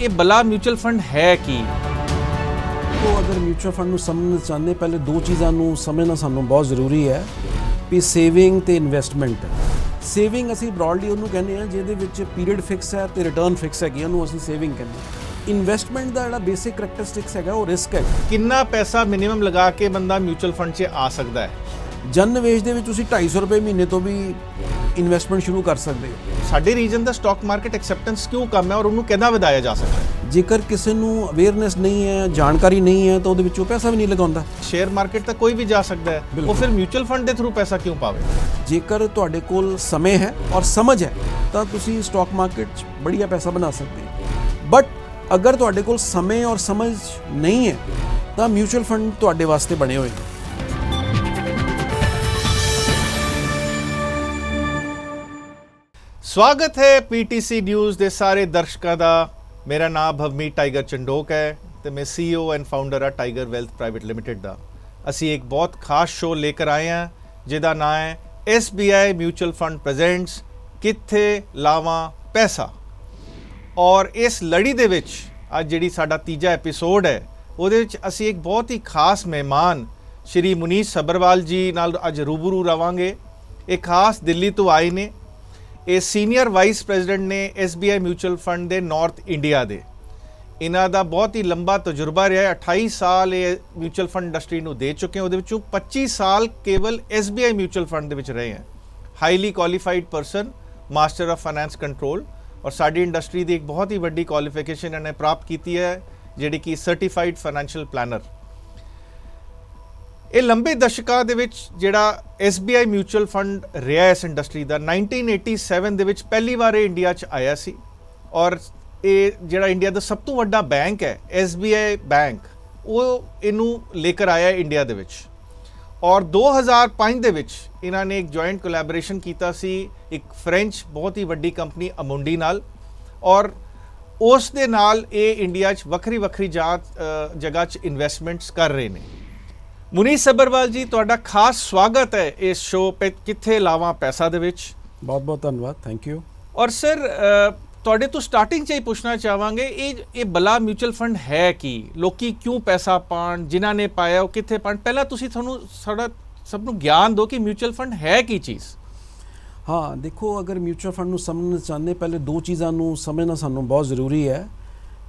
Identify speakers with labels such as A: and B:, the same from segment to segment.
A: ਇਹ ਬਲਾ mutual fund ਹੈ ਕੀ?
B: ਉਹ ਅਗਰ ਮਿਊਚੁਅਲ ਫੰਡ ਨੂੰ ਸਮਝਣਾ ਚਾਹੁੰਦੇ ਪਹਿਲੇ ਦੋ ਚੀਜ਼ਾਂ ਨੂੰ ਸਮਝਣਾ ਸਾਨੂੰ ਬਹੁਤ ਜ਼ਰੂਰੀ ਹੈ ਵੀ ਸੇਵਿੰਗ ਤੇ ਇਨਵੈਸਟਮੈਂਟ। ਸੇਵਿੰਗ ਅਸੀਂ ਬ੍ਰੌਡਲੀ ਉਹਨੂੰ ਕਹਿੰਦੇ ਆ ਜਿਹਦੇ ਵਿੱਚ ਪੀਰੀਅਡ ਫਿਕਸ ਹੈ ਤੇ ਰਿਟਰਨ ਫਿਕਸ ਹੈਗੀ ਉਹਨੂੰ ਅਸੀਂ ਸੇਵਿੰਗ ਕਹਿੰਦੇ ਹਾਂ। ਇਨਵੈਸਟਮੈਂਟ ਦਾ ਜਿਹੜਾ ਬੇਸਿਕ ਕਰੈਕਟਰਿਸਟਿਕਸ ਹੈਗਾ ਉਹ ਰਿਸਕ ਹੈ।
A: ਕਿੰਨਾ ਪੈਸਾ ਮਿਨੀਮਮ ਲਗਾ ਕੇ ਬੰਦਾ ਮਿਊਚੁਅਲ ਫੰਡ 'ਚ ਆ ਸਕਦਾ ਹੈ?
B: ਜਨ ਨਿਵੇਸ਼ ਦੇ ਵਿੱਚ ਤੁਸੀਂ 250 ਰੁਪਏ ਮਹੀਨੇ ਤੋਂ ਵੀ ਇਨਵੈਸਟਮੈਂਟ ਸ਼ੁਰੂ ਕਰ ਸਕਦੇ ਹੋ।
A: ਸਾਡੇ ਰੀਜਨ ਦਾ ਸਟਾਕ ਮਾਰਕੀਟ ਐਕਸੈਪਟੈਂਸ ਕਿਉਂ ਕਮ ਹੈ ਔਰ ਉਹਨੂੰ ਕਿੱਦਾਂ ਵਧਾਇਆ ਜਾ ਸਕਦਾ ਹੈ?
B: ਜੇਕਰ ਕਿਸੇ ਨੂੰ ਅਵੇਅਰਨੈਸ ਨਹੀਂ ਹੈ ਜਾਣਕਾਰੀ ਨਹੀਂ ਹੈ ਤਾਂ ਉਹਦੇ ਵਿੱਚ ਪੈਸਾ ਵੀ ਨਹੀਂ ਲਗਾਉਂਦਾ।
A: ਸ਼ੇਅਰ ਮਾਰਕੀਟ ਤਾਂ ਕੋਈ ਵੀ ਜਾ ਸਕਦਾ ਹੈ। ਉਹ। ਫਿਰ ਮਿਊਚੁਅਲ ਫੰਡ ਦੇ ਥਰੂ ਪੈਸਾ ਕਿਉਂ ਪਾਵੇ?
B: ਜੇਕਰ ਤੁਹਾਡੇ ਕੋਲ ਸਮੇਂ ਹੈ ਔਰ ਸਮਝ ਹੈ ਤਾਂ ਤੁਸੀਂ ਸਟਾਕ ਮਾਰਕੀਟ 'ਚ ਬੜੀਆ ਪੈਸਾ ਬਣਾ ਸਕਦੇ ਹੋ। ਬਟ ਅਗਰ ਤੁਹਾਡੇ ਕੋਲ ਸਮੇਂ ਔਰ ਸਮਝ ਨਹੀਂ ਹੈ ਤਾਂ ਮਿਊਚੁਅਲ ਫੰਡ ਤੁਹਾਡੇ ਵਾਸਤੇ ਬਣੇ ਹੋਏ ਨੇ।
A: ਸਵਾਗਤ ਹੈ ਪੀਟੀਸੀ ਨਿਊਜ਼ ਦੇ ਸਾਰੇ ਦਰਸ਼ਕਾਂ ਦਾ। ਮੇਰਾ ਨਾਮ ਭਵਮੀਤ ਟਾਈਗਰ ਚੰਡੋਕ ਹੈ ਤੇ ਮੈਂ ਸੀਈਓ ਐਂਡ ਫਾਊਂਡਰ ਆ ਟਾਈਗਰ ਵੈਲਥ ਪ੍ਰਾਈਵੇਟ ਲਿਮਿਟਿਡ ਦਾ। ਅਸੀਂ ਇੱਕ ਬਹੁਤ ਖਾਸ ਸ਼ੋਅ ਲੈ ਕੇ ਆਏ ਹਾਂ, ਜਿਹਦਾ ਨਾਮ ਹੈ SBI ਮਿਊਚੁਅਲ ਫੰਡ ਪ੍ਰੈਜ਼ੈਂਟਸ ਕਿੱਥੇ ਲਾਵਾਂ ਪੈਸਾ। ਔਰ ਇਸ ਲੜੀ ਦੇ ਵਿੱਚ ਅੱਜ ਜਿਹੜੀ ਸਾਡਾ ਤੀਜਾ ਐਪੀਸੋਡ ਹੈ, ਉਹਦੇ ਵਿੱਚ ਅਸੀਂ ਇੱਕ ਬਹੁਤ ਹੀ ਖਾਸ ਮਹਿਮਾਨ, ਸ਼੍ਰੀ ਮੁਨੀਸ਼ ਸਬਰਵਾਲ ਜੀ ਨਾਲ ਅੱਜ ਰੂਬਰੂ ਰਵਾਂਗੇ। ਇਹ ਖਾਸ ਦਿੱਲੀ ਤੋਂ ਆਏ ਨੇ ਇਹ ਸੀਨੀਅਰ ਵਾਈਸ ਪ੍ਰੈਜ਼ੀਡੈਂਟ ਨੇ SBI ਮਿਊਚੁਅਲ ਫੰਡ ਦੇ ਨਾਰਥ ਇੰਡੀਆ ਦੇ। ਇਹਨਾਂ ਦਾ ਬਹੁਤ ਹੀ ਲੰਬਾ ਤਜਰਬਾ ਰਿਹਾ ਹੈ। 28 ਸਾਲ ਇਹ ਮਿਊਚੁਅਲ ਫੰਡ ਇੰਡਸਟਰੀ ਨੂੰ ਦੇ ਚੁੱਕੇ ਉਹਦੇ ਵਿੱਚੋਂ 25 ਸਾਲ ਕੇਵਲ SBI ਮਿਊਚੁਅਲ ਫੰਡ ਦੇ ਵਿੱਚ ਰਹੇ ਹਨ highly qualified person master of finance control ਔਰ ਸਾਡੀ ਇੰਡਸਟਰੀ ਦੀ ਇੱਕ ਬਹੁਤ ਹੀ ਵੱਡੀ ਕੁਆਲੀਫਿਕੇਸ਼ਨ ਇਹਨੇ ਪ੍ਰਾਪਤ ਕੀਤੀ ਹੈ, ਜਿਹੜੀ ਕਿ ਸਰਟੀਫਾਈਡ ਫਾਈਨੈਂਸ਼ੀਅਲ ਪਲੈਨਰ ਇਹ ਲੰਬੇ ਦਸ਼ਕਾਂ ਦੇ ਵਿੱਚ ਜਿਹੜਾ SBI ਮਿਊਚੁਅਲ ਫੰਡ ਰਿਹਾ ਇਸ ਇੰਡਸਟਰੀ ਦਾ 1987 ਦੇ ਵਿੱਚ ਪਹਿਲੀ ਵਾਰ ਇਹ ਇੰਡੀਆ 'ਚ ਆਇਆ ਸੀ। ਔਰ ਇਹ ਜਿਹੜਾ ਇੰਡੀਆ ਦਾ ਸਭ ਤੋਂ ਵੱਡਾ ਬੈਂਕ ਹੈ SBI ਬੈਂਕ, ਉਹ ਇਹਨੂੰ ਲੈ ਕੇ ਆਇਆ ਇੰਡੀਆ ਦੇ ਵਿੱਚ। ਔਰ 2005 ਦੇ ਵਿੱਚ ਇਹਨਾਂ ਨੇ ਇੱਕ ਜੁਆਇੰਟ ਕੋਲੈਬੋਰੇਸ਼ਨ ਕੀਤਾ ਸੀ, ਇੱਕ ਫ੍ਰੈਂਚ ਬਹੁਤ ਹੀ ਵੱਡੀ ਕੰਪਨੀ ਅਮੁੰਡੀ ਨਾਲ। ਔਰ ਉਸ ਦੇ ਨਾਲ ਇਹ ਇੰਡੀਆ 'ਚ ਵੱਖਰੀ ਵੱਖਰੀ ਜਾਤ ਜਗ੍ਹਾ 'ਚ ਇਨਵੈਸਟਮੈਂਟਸ ਕਰ ਰਹੇ ਨੇ। ਮੁਨੀਸ਼ ਸੱਬਰਵਾਲ ਜੀ ਤੁਹਾਡਾ ਖਾਸ ਸਵਾਗਤ ਹੈ ਇਸ ਸ਼ੋਅ 'ਤੇ ਕਿੱਥੇ ਲਾਵਾਂ ਪੈਸਾ ਦੇ ਵਿੱਚ?
B: ਬਹੁਤ ਬਹੁਤ ਧੰਨਵਾਦ ਥੈਂਕ ਯੂ
A: ਔਰ ਸਰ ਤੁਹਾਡੇ ਤੋਂ ਸਟਾਰਟਿੰਗ 'ਚ ਹੀ ਪੁੱਛਣਾ ਚਾਹਾਂਗੇ ਇਹ ਇਹ ਬਲਾ ਮਿਊਚੁਅਲ ਫੰਡ ਹੈ ਕੀ? ਲੋਕੀ ਕਿਉਂ ਪੈਸਾ ਪਾਣ ਜਿਨ੍ਹਾਂ ਨੇ ਪਾਇਆ ਉਹ ਕਿੱਥੇ ਪਾਣ ਪਹਿਲਾਂ ਤੁਸੀਂ ਤੁਹਾਨੂੰ ਸਾਡਾ ਸਭ ਨੂੰ ਗਿਆਨ ਦਿਓ ਕਿ ਮਿਊਚੁਅਲ ਫੰਡ ਹੈ ਕੀ ਚੀਜ਼।
B: ਹਾਂ ਦੇਖੋ ਅਗਰ ਮਿਊਚੁਅਲ ਫੰਡ ਨੂੰ ਸਮਝਣਾ ਚਾਹੁੰਦੇ ਪਹਿਲੇ ਦੋ ਚੀਜ਼ਾਂ ਨੂੰ ਸਮਝਣਾ ਸਾਨੂੰ ਬਹੁਤ ਜ਼ਰੂਰੀ ਹੈ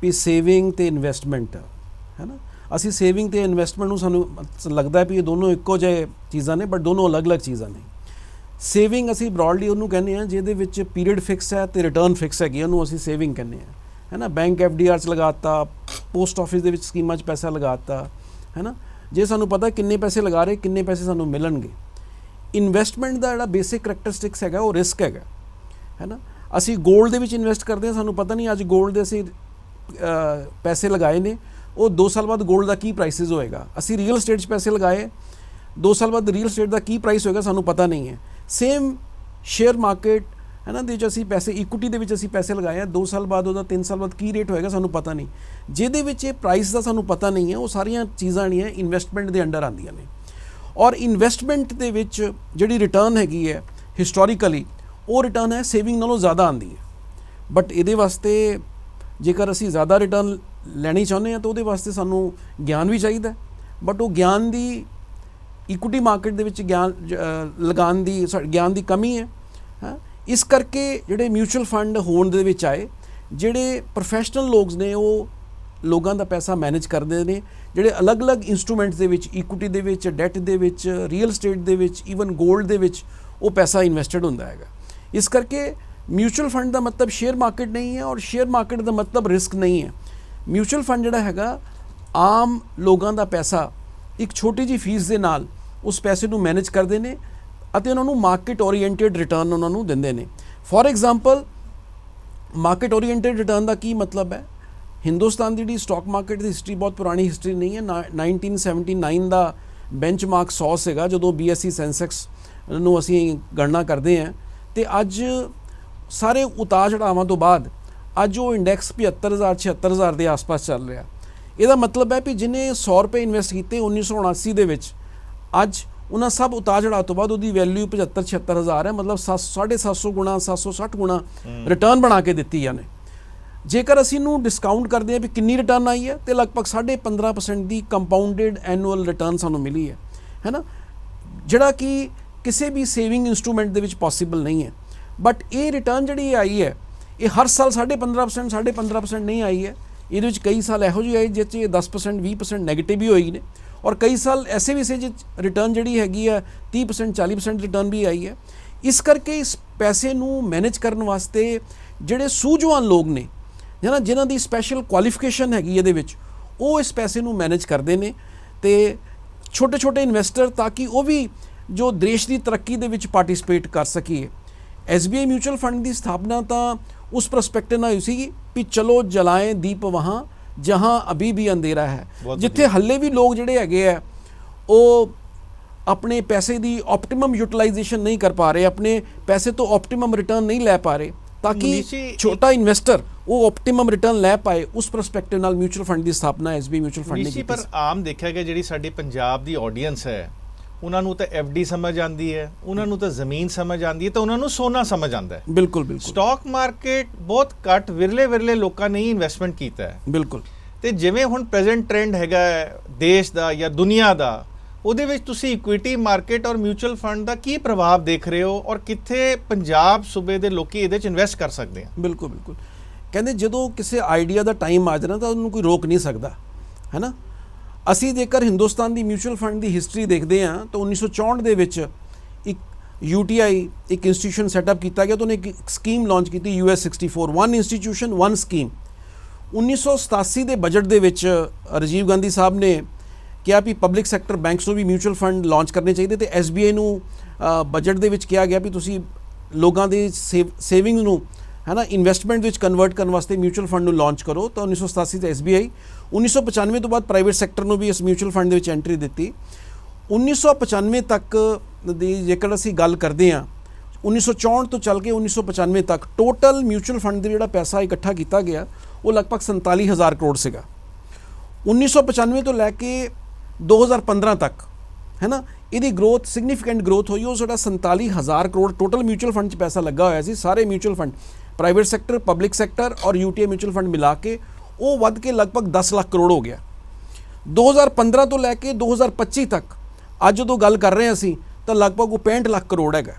B: ਵੀ ਸੇਵਿੰਗ ਤੇ ਇਨਵੈਸਟਮੈਂਟ ਹੈ ਨਾ? ਅਸੀਂ ਸੇਵਿੰਗ ਤੇ ਇਨਵੈਸਟਮੈਂਟ ਨੂੰ ਸਾਨੂੰ ਲੱਗਦਾ ਵੀ ਇਹ ਦੋਨੋਂ ਇੱਕੋ ਜਿਹੇ ਚੀਜ਼ਾਂ ਨੇ ਬਟ ਦੋਨੋਂ ਅਲੱਗ-ਅਲੱਗ ਚੀਜ਼ਾਂ ਨੇ। ਸੇਵਿੰਗ ਅਸੀਂ ਬ੍ਰੌਡਲੀ ਉਹਨੂੰ ਕਹਿੰਦੇ ਆ ਜਿਹਦੇ ਵਿੱਚ ਪੀਰੀਅਡ ਫਿਕਸ ਹੈ ਤੇ ਰਿਟਰਨ ਫਿਕਸ ਹੈਗੀ ਉਹਨੂੰ ਅਸੀਂ ਸੇਵਿੰਗ ਕਹਿੰਦੇ ਆ ਹੈ ਨਾ ਬੈਂਕ ਐਫਡੀਆਰ ਚ ਲਗਾਤਾ ਪੋਸਟ ਆਫਿਸ ਦੇ ਵਿੱਚ ਸਕੀਮਾਂ 'ਚ ਪੈਸਾ ਲਗਾਤਾ ਹੈ ਨਾ ਜੇ ਸਾਨੂੰ ਪਤਾ ਕਿੰਨੇ ਪੈਸੇ ਲਗਾ ਰਹੇ, ਕਿੰਨੇ ਪੈਸੇ ਸਾਨੂੰ ਮਿਲਣਗੇ। ਇਨਵੈਸਟਮੈਂਟ ਦਾ ਜਿਹੜਾ ਬੇਸਿਕ ਕਰੈਕਟਰਿਸਟਿਕਸ ਹੈਗਾ, ਉਹ ਰਿਸਕ ਹੈਗਾ ਹੈ ਨਾ ਅਸੀਂ 골ਡ ਦੇ ਵਿੱਚ ਇਨਵੈਸਟ ਕਰਦੇ ਹਾਂ, ਸਾਨੂੰ ਪਤਾ ਨਹੀਂ ਅੱਜ 골ਡ ਦੇ ਅਸੀਂ ਪੈਸੇ ਲਗਾਏ ਨੇ ਉਹ 2 ਸਾਲ ਬਾਅਦ 골ਡ ਦਾ ਕੀ ਪ੍ਰਾਈਸਿਸ ਹੋਏਗਾ? ਅਸੀਂ ਰੀਅਲ ਏਸਟੇਟ 'ਚ ਪੈਸੇ ਲਗਾਏ। 2 ਸਾਲ ਬਾਅਦ ਰੀਅਲ ਏਸਟੇਟ ਦਾ ਕੀ ਪ੍ਰਾਈਸ ਹੋਏਗਾ ਸਾਨੂੰ ਪਤਾ ਨਹੀਂ ਹੈ। ਸੇਮ ਸ਼ੇਅਰ ਮਾਰਕੀਟ ਹੈ ਨਾ ਦੇ ਵਿੱਚ ਅਸੀਂ ਪੈਸੇ ਇਕੁਇਟੀ ਦੇ ਵਿੱਚ ਅਸੀਂ ਪੈਸੇ ਲਗਾਏ ਆ। 2 ਸਾਲ ਬਾਅਦ ਉਹਦਾ 3 ਸਾਲ ਬਾਅਦ ਕੀ ਰੇਟ ਹੋਏਗਾ ਸਾਨੂੰ ਪਤਾ ਨਹੀਂ। ਜਿਹਦੇ ਵਿੱਚ ਇਹ ਪ੍ਰਾਈਸ ਦਾ ਸਾਨੂੰ ਪਤਾ ਨਹੀਂ ਹੈ, ਉਹ ਸਾਰੀਆਂ ਚੀਜ਼ਾਂ ਜਿਹੜੀਆਂ ਇਨਵੈਸਟਮੈਂਟ ਦੇ ਅੰਡਰ ਆਉਂਦੀਆਂ ਨੇ। ਔਰ ਇਨਵੈਸਟਮੈਂਟ ਦੇ ਵਿੱਚ ਜਿਹੜੀ ਰਿਟਰਨ ਹੈਗੀ ਹੈ ਹਿਸਟੋਰੀਕਲੀ ਉਹ ਰਿਟਰਨ ਹੈ ਸੇਵਿੰਗ ਨਾਲੋਂ ਜ਼ਿਆਦਾ ਆਉਂਦੀ ਹੈ। ਬਟ ਇਹਦੇ ਵਾਸਤੇ ਜੇਕਰ ਅਸੀਂ ਜ਼ਿਆਦਾ ਰਿਟਰਨ ਲੈਣੀ ਚਾਹੁੰਦੇ ਹਾਂ ਤਾਂ ਉਹਦੇ ਵਾਸਤੇ ਸਾਨੂੰ ਗਿਆਨ ਵੀ ਚਾਹੀਦਾ ਬਟ ਉਹ ਗਿਆਨ ਦੀ ਇਕੁਇਟੀ ਮਾਰਕੀਟ ਦੇ ਵਿੱਚ ਗਿਆਨ ਲਗਾਉਣ ਦੀ ਸੌਰੀ, ਗਿਆਨ ਦੀ ਕਮੀ ਹੈ। ਹਾਂ? ਇਸ ਕਰਕੇ ਜਿਹੜੇ ਮਿਊਚੁਅਲ ਫੰਡ ਹੋਣ ਦੇ ਵਿੱਚ ਆਏ ਜਿਹੜੇ ਪ੍ਰੋਫੈਸ਼ਨਲ ਲੋਕਸ ਨੇ ਉਹ ਲੋਕਾਂ ਦਾ ਪੈਸਾ ਮੈਨੇਜ ਕਰਦੇ ਨੇ। ਜਿਹੜੇ ਅਲੱਗ-ਅਲੱਗ ਇਨਸਟਰੂਮੈਂਟਸ ਦੇ ਵਿੱਚ ਇਕੁਇਟੀ ਦੇ ਵਿੱਚ ਡੈਟ ਦੇ ਵਿੱਚ ਰੀਅਲ ਏਸਟੇਟ ਦੇ ਵਿੱਚ ਈਵਨ 골ਡ ਦੇ ਵਿੱਚ ਉਹ ਪੈਸਾ ਇਨਵੈਸਟਡ ਹੁੰਦਾ ਹੈਗਾ। ਇਸ ਕਰਕੇ ਮਿਊਚੁਅਲ ਫੰਡ ਦਾ ਮਤਲਬ ਸ਼ੇਅਰ ਮਾਰਕੀਟ ਨਹੀਂ ਹੈ ਔਰ ਸ਼ੇਅਰ ਮਾਰਕੀਟ ਦਾ ਮਤਲਬ ਰਿਸਕ ਨਹੀਂ ਹੈ। ਮਿਊਚੁਅਲ ਫੰਡ ਜਿਹੜਾ ਹੈਗਾ, ਆਮ ਲੋਕਾਂ ਦਾ ਪੈਸਾ, ਇੱਕ ਛੋਟੀ ਜੀ ਫੀਸ ਦੇ ਨਾਲ ਉਸ ਪੈਸੇ ਨੂੰ ਮੈਨੇਜ ਕਰਦੇ ਨੇ ਅਤੇ ਉਹਨਾਂ ਨੂੰ ਮਾਰਕੀਟ ਓਰੀਐਂਟਡ ਰਿਟਰਨ ਉਹਨਾਂ ਨੂੰ ਦਿੰਦੇ ਨੇ। For example market oriented return ਦਾ ਕੀ ਮਤਲਬ ਹੈ? ਹਿੰਦੁਸਤਾਨ ਦੀ ਜਿਹੜੀ ਸਟਾਕ ਮਾਰਕੀਟ ਦੀ ਹਿਸਟਰੀ ਬਹੁਤ ਪੁਰਾਣੀ ਹਿਸਟਰੀ ਨਹੀਂ ਹੈ, ਨਾ- 1979 ਦਾ ਬੈਂਚਮਾਰਕ 100 ਸੀਗਾ, ਜਦੋਂ BSE ਸੈਂਸੈਕਸ ਨੂੰ ਅਸੀਂ ਗਣਨਾ ਕਰਦੇ ਹਾਂ। ਤੇ ਅੱਜ ਸਾਰੇ ਉਤਾਰ ਚੜਾਵਾਂ ਤੋਂ ਬਾਅਦ ਅੱਜ ਉਹ ਇੰਡੈਕਸ 75000 76000 ਦੇ ਆਸ-ਪਾਸ ਚੱਲ ਰਿਹਾ। ਇਹਦਾ ਮਤਲਬ ਹੈ ਕਿ ਜਿਹਨੇ 100 ਰੁਪਏ ਇਨਵੈਸਟ ਕੀਤੇ 1979 ਦੇ ਵਿੱਚ ਅੱਜ ਉਹਨਾਂ ਸਭ ਉਤਾਰ ਚੜਾਅ ਤੋਂ ਬਾਅਦ ਉਹਦੀ ਵੈਲਿਊ 75 76000 ਹੈ ਮਤਲਬ 750 ਗੁਣਾ 760 ਗੁਣਾ ਰਿਟਰਨ ਬਣਾ ਕੇ ਦਿੱਤੀ ਜਾਨੇ ਜੇਕਰ ਅਸੀਂ ਨੂੰ ਡਿਸਕਾਊਂਟ ਕਰਦੇ ਹਾਂ ਵੀ ਕਿੰਨੀ ਰਿਟਰਨ ਆਈ ਹੈ ਤੇ ਲਗਭਗ 15.5% ਦੀ ਕੰਪਾਊਂਡਡ ਐਨੂਅਲ ਰਿਟਰਨ ਸਾਨੂੰ ਮਿਲੀ ਹੈ ਹੈ ਨਾ? ਜਿਹੜਾ ਕਿ ਕਿਸੇ ਵੀ ਸੇਵਿੰਗ ਇਨਸਟਰੂਮੈਂਟ ਦੇ ਵਿੱਚ ਪੋਸੀਬਲ ਨਹੀਂ ਹੈ। ਬਟ ਇਹ ਰਿਟਰਨ ਜਿਹੜੀ ਆਈ ਹੈ ਇਹ ਹਰ ਸਾਲ 15.5% 15.5% ਨਹੀਂ ਆਈ ਹੈ। ਇਹਦੇ ਵਿੱਚ ਕਈ ਸਾਲ ਇਹੋ ਜਿਹੇ ਆਏ ਜਿਸ 'ਚ ਇਹ 10% 20% ਨੈਗੇਟਿਵ ਵੀ ਹੋਈ ਨੇ। ਔਰ ਕਈ ਸਾਲ ਐਸੇ ਵੀ ਸੇ ਜਿਹ ਰਿਟਰਨ ਜਿਹੜੀ ਹੈਗੀ ਆ 30% 40% ਰਿਟਰਨ ਵੀ ਆਈ ਹੈ। ਇਸ ਕਰਕੇ ਇਸ ਪੈਸੇ ਨੂੰ ਮੈਨੇਜ ਕਰਨ ਵਾਸਤੇ ਜਿਹੜੇ ਸੂਝਵਾਨ ਲੋਕ ਨੇ ਜਿਹਨਾਂ ਜਿਨ੍ਹਾਂ ਦੀ ਸਪੈਸ਼ਲ ਕੁਆਲੀਫਿਕੇਸ਼ਨ ਹੈਗੀ ਇਹਦੇ ਵਿੱਚ, ਉਹ ਇਸ ਪੈਸੇ ਨੂੰ ਮੈਨੇਜ ਕਰਦੇ ਨੇ ਤੇ ਛੋਟੇ ਛੋਟੇ ਇਨਵੈਸਟਰ ਤਾਂ ਕਿ ਉਹ ਵੀ ਜੋ ਦੇਸ਼ ਦੀ ਤਰੱਕੀ ਦੇ ਵਿੱਚ ਪਾਰਟਿਸਿਪੇਟ ਕਰ ਸਕੀਏ। SBI ਮਿਊਚੁਅਲ ਫੰਡ ਦੀ ਸਥਾਪਨਾ ਤਾਂ ਉਸ परस्पेक्टिव ਨਾਲ ਹੋਈ ਸੀਗੀ ਵੀ ਚਲੋ ਜਲਾਏ ਦੀਪ ਵਹਾਂ ਜਹਾਂ ਅਭੀ ਵੀ ਅੰਧੇਰਾ ਹੈ ਜਿੱਥੇ ਹੱਲੇ ਵੀ ਲੋਕ ਜਿਹੜੇ ਹੈਗੇ ਆ ਉਹ ਆਪਣੇ ਪੈਸੇ ਦੀ ਆਪਟੀਮਮ ਯੂਟਿਲਾਈਜੇਸ਼ਨ ਨਹੀਂ ਕਰ ਪਾ ਰਹੇ ਆਪਣੇ ਪੈਸੇ ਤੋਂ ਆਪਟੀਮਮ ਰਿਟਰਨ ਨਹੀਂ ਲੈ ਪਾ ਰਹੇ ਤਾਂ ਕਿ ਛੋਟਾ ਇਨਵੈਸਟਰ ਉਹ ਆਪਟੀਮਮ ਰਿਟਰਨ ਲੈ ਪਾਏ ਉਸ ਪਰਸਪੈਕਟਿਵ ਨਾਲ ਮਿਊਚੁਅਲ ਫੰਡ ਦੀ ਸਥਾਪਨਾ ਐਸਬੀ ਮਿਊਚੁਅਲ ਫੰਡ ਨੇ ਕੀਤੀ
A: ਪਰ ਆਮ ਦੇਖਿਆ ਗਿਆ ਜਿਹੜੀ ਸਾਡੀ ਪੰਜਾਬ ਦੀ ਆਡੀਅנס ਹੈ ਉਹਨਾਂ ਨੂੰ ਤਾਂ ਡੀ ਸਮਝ ਆਉਂਦੀ ਹੈ ਉਹਨਾਂ ਨੂੰ ਤਾਂ ਜ਼ਮੀਨ ਸਮਝ ਆਉਂਦੀ ਹੈ ਤਾਂ ਉਹਨਾਂ ਨੂੰ ਸੋਨਾ ਸਮਝ ਆਉਂਦਾ ਹੈ।
B: ਬਿਲਕੁਲ ਬਿਲਕੁਲ।
A: ਸਟਾਕ ਮਾਰਕੀਟ ਬਹੁਤ ਘੱਟ ਵਿਰਲੇ ਵਿਰਲੇ ਲੋਕਾਂ ਨੇ ਹੀ ਇਨਵੈਸਟਮੈਂਟ ਕੀਤਾ ਹੈ।
B: ਬਿਲਕੁਲ।
A: ਤੇ ਜਿਵੇਂ ਹੁਣ ਪ੍ਰੈਜ਼ੈਂਟ ਟ੍ਰੈਂਡ ਹੈਗਾ ਹੈ ਦੇਸ਼ ਦਾ ਜਾਂ ਦੁਨੀਆ ਦਾ ਉਹਦੇ ਵਿੱਚ ਤੁਸੀਂ ਇਕੁਇਟੀ ਮਾਰਕੀਟ ਔਰ ਮਿਊਚੁਅਲ ਫੰਡ ਦਾ ਕੀ ਪ੍ਰਭਾਵ ਦੇਖ ਰਹੇ ਹੋ ਔਰ ਕਿੱਥੇ ਪੰਜਾਬ ਸੂਬੇ ਦੇ ਲੋਕੀ ਇਹਦੇ ਚ ਇਨਵੈਸਟ ਕਰ ਸਕਦੇ ਆ?
B: ਬਿਲਕੁਲ ਬਿਲਕੁਲ। ਕਹਿੰਦੇ ਜਦੋਂ ਕਿਸੇ ਆਈਡੀਆ ਦਾ ਟਾਈਮ ਆ ਜਾਣਾ ਤਾਂ ਉਹਨੂੰ ਕੋਈ ਰੋਕ ਨਹੀਂ ਸਕਦਾ ਹੈ ਨਾ? ਅਸੀਂ ਜੇਕਰ ਹਿੰਦੁਸਤਾਨ ਦੀ ਮਿਊਚੁਅਲ ਫੰਡ ਦੀ ਹਿਸਟਰੀ ਦੇਖਦੇ ਹਾਂ, ਤਾਂ 1964 ਦੇ ਵਿੱਚ ਇੱਕ UTI ਇੱਕ ਇੰਸਟੀਟਿਊਸ਼ਨ ਸੈਟਅਪ ਕੀਤਾ ਗਿਆ ਤਾਂ ਉਹਨੇ ਇੱਕ ਸਕੀਮ ਲਾਂਚ ਕੀਤੀ US 64 one institution one scheme 1987 ਦੇ ਬਜਟ ਦੇ ਵਿੱਚ ਰਾਜੀਵ ਗਾਂਧੀ ਸਾਹਿਬ ਨੇ ਕਿਹਾ ਵੀ ਪਬਲਿਕ ਸੈਕਟਰ ਬੈਂਕਸ ਨੂੰ ਵੀ ਮਿਊਚੁਅਲ ਫੰਡ ਲਾਂਚ ਕਰਨੇ ਚਾਹੀਦੇ ਤੇ SBI ਨੂੰ ਬਜਟ ਦੇ ਵਿੱਚ ਕਿਹਾ ਗਿਆ ਵੀ ਤੁਸੀਂ ਲੋਕਾਂ ਦੇ ਸੇਵਿੰਗ ਨੂੰ ਹੈ ਨਾ ਇਨਵੈਸਟਮੈਂਟ ਵਿੱਚ ਕਨਵਰਟ ਕਰਨ ਵਾਸਤੇ ਮਿਊਚੁਅਲ ਫੰਡ ਨੂੰ ਲਾਂਚ ਕਰੋ। ਤਾਂ 1987 ਤੇ SBI 1995 ਤੋਂ ਬਾਅਦ ਪ੍ਰਾਈਵੇਟ ਸੈਕਟਰ ਨੂੰ ਵੀ ਇਸ ਮਿਊਚੁਅਲ ਫੰਡ ਦੇ ਵਿੱਚ ਐਂਟਰੀ ਦਿੱਤੀ। 1995 ਤੱਕ ਦੀ ਜੇਕਰ ਅਸੀਂ ਗੱਲ ਕਰਦੇ ਹਾਂ 1964 ਤੋਂ ਚੱਲ ਕੇ 1995 ਤੱਕ ਟੋਟਲ ਮਿਊਚੁਅਲ ਫੰਡ ਦੇ ਜਿਹੜਾ ਪੈਸਾ ਇਕੱਠਾ ਕੀਤਾ ਗਿਆ, ਉਹ ਲਗਭਗ 47000 ਕਰੋੜ ਸੀਗਾ। 1995 ਤੋਂ ਲੈ ਕੇ 2015 ਤੱਕ, ਹੈ ਨਾ, ਇਹਦੀ ਗਰੋਥ ਸਿਗਨੀਫੀਕੈਂਟ ਗਰੋਥ ਹੋਈ, ਉਹ ਸਾਡਾ 47000 ਕਰੋੜ ਟੋਟਲ ਮਿਊਚੁਅਲ ਫੰਡ 'ਚ ਪੈਸਾ ਲੱਗਾ ਹੋਇਆ ਸੀ, ਸਾਰੇ mutual fund private sector public sector ਔਰ ਯੂਟੀਆਈ ਮਿਊਚੁਅਲ ਫੰਡ ਮਿਲਾ ਕੇ ਉਹ ਵੱਧ ਕੇ ਲਗਭਗ 10 ਲੱਖ ਕਰੋੜ ਹੋ ਗਿਆ 2015 ਤੋਂ ਲੈ ਕੇ 2025 ਤੱਕ ਅੱਜ ਜਦੋਂ ਗੱਲ ਕਰ ਰਹੇ ਹਾਂ ਅਸੀਂ ਤਾਂ ਲਗਭਗ ਉਹ 65 ਲੱਖ ਕਰੋੜ ਹੈਗਾ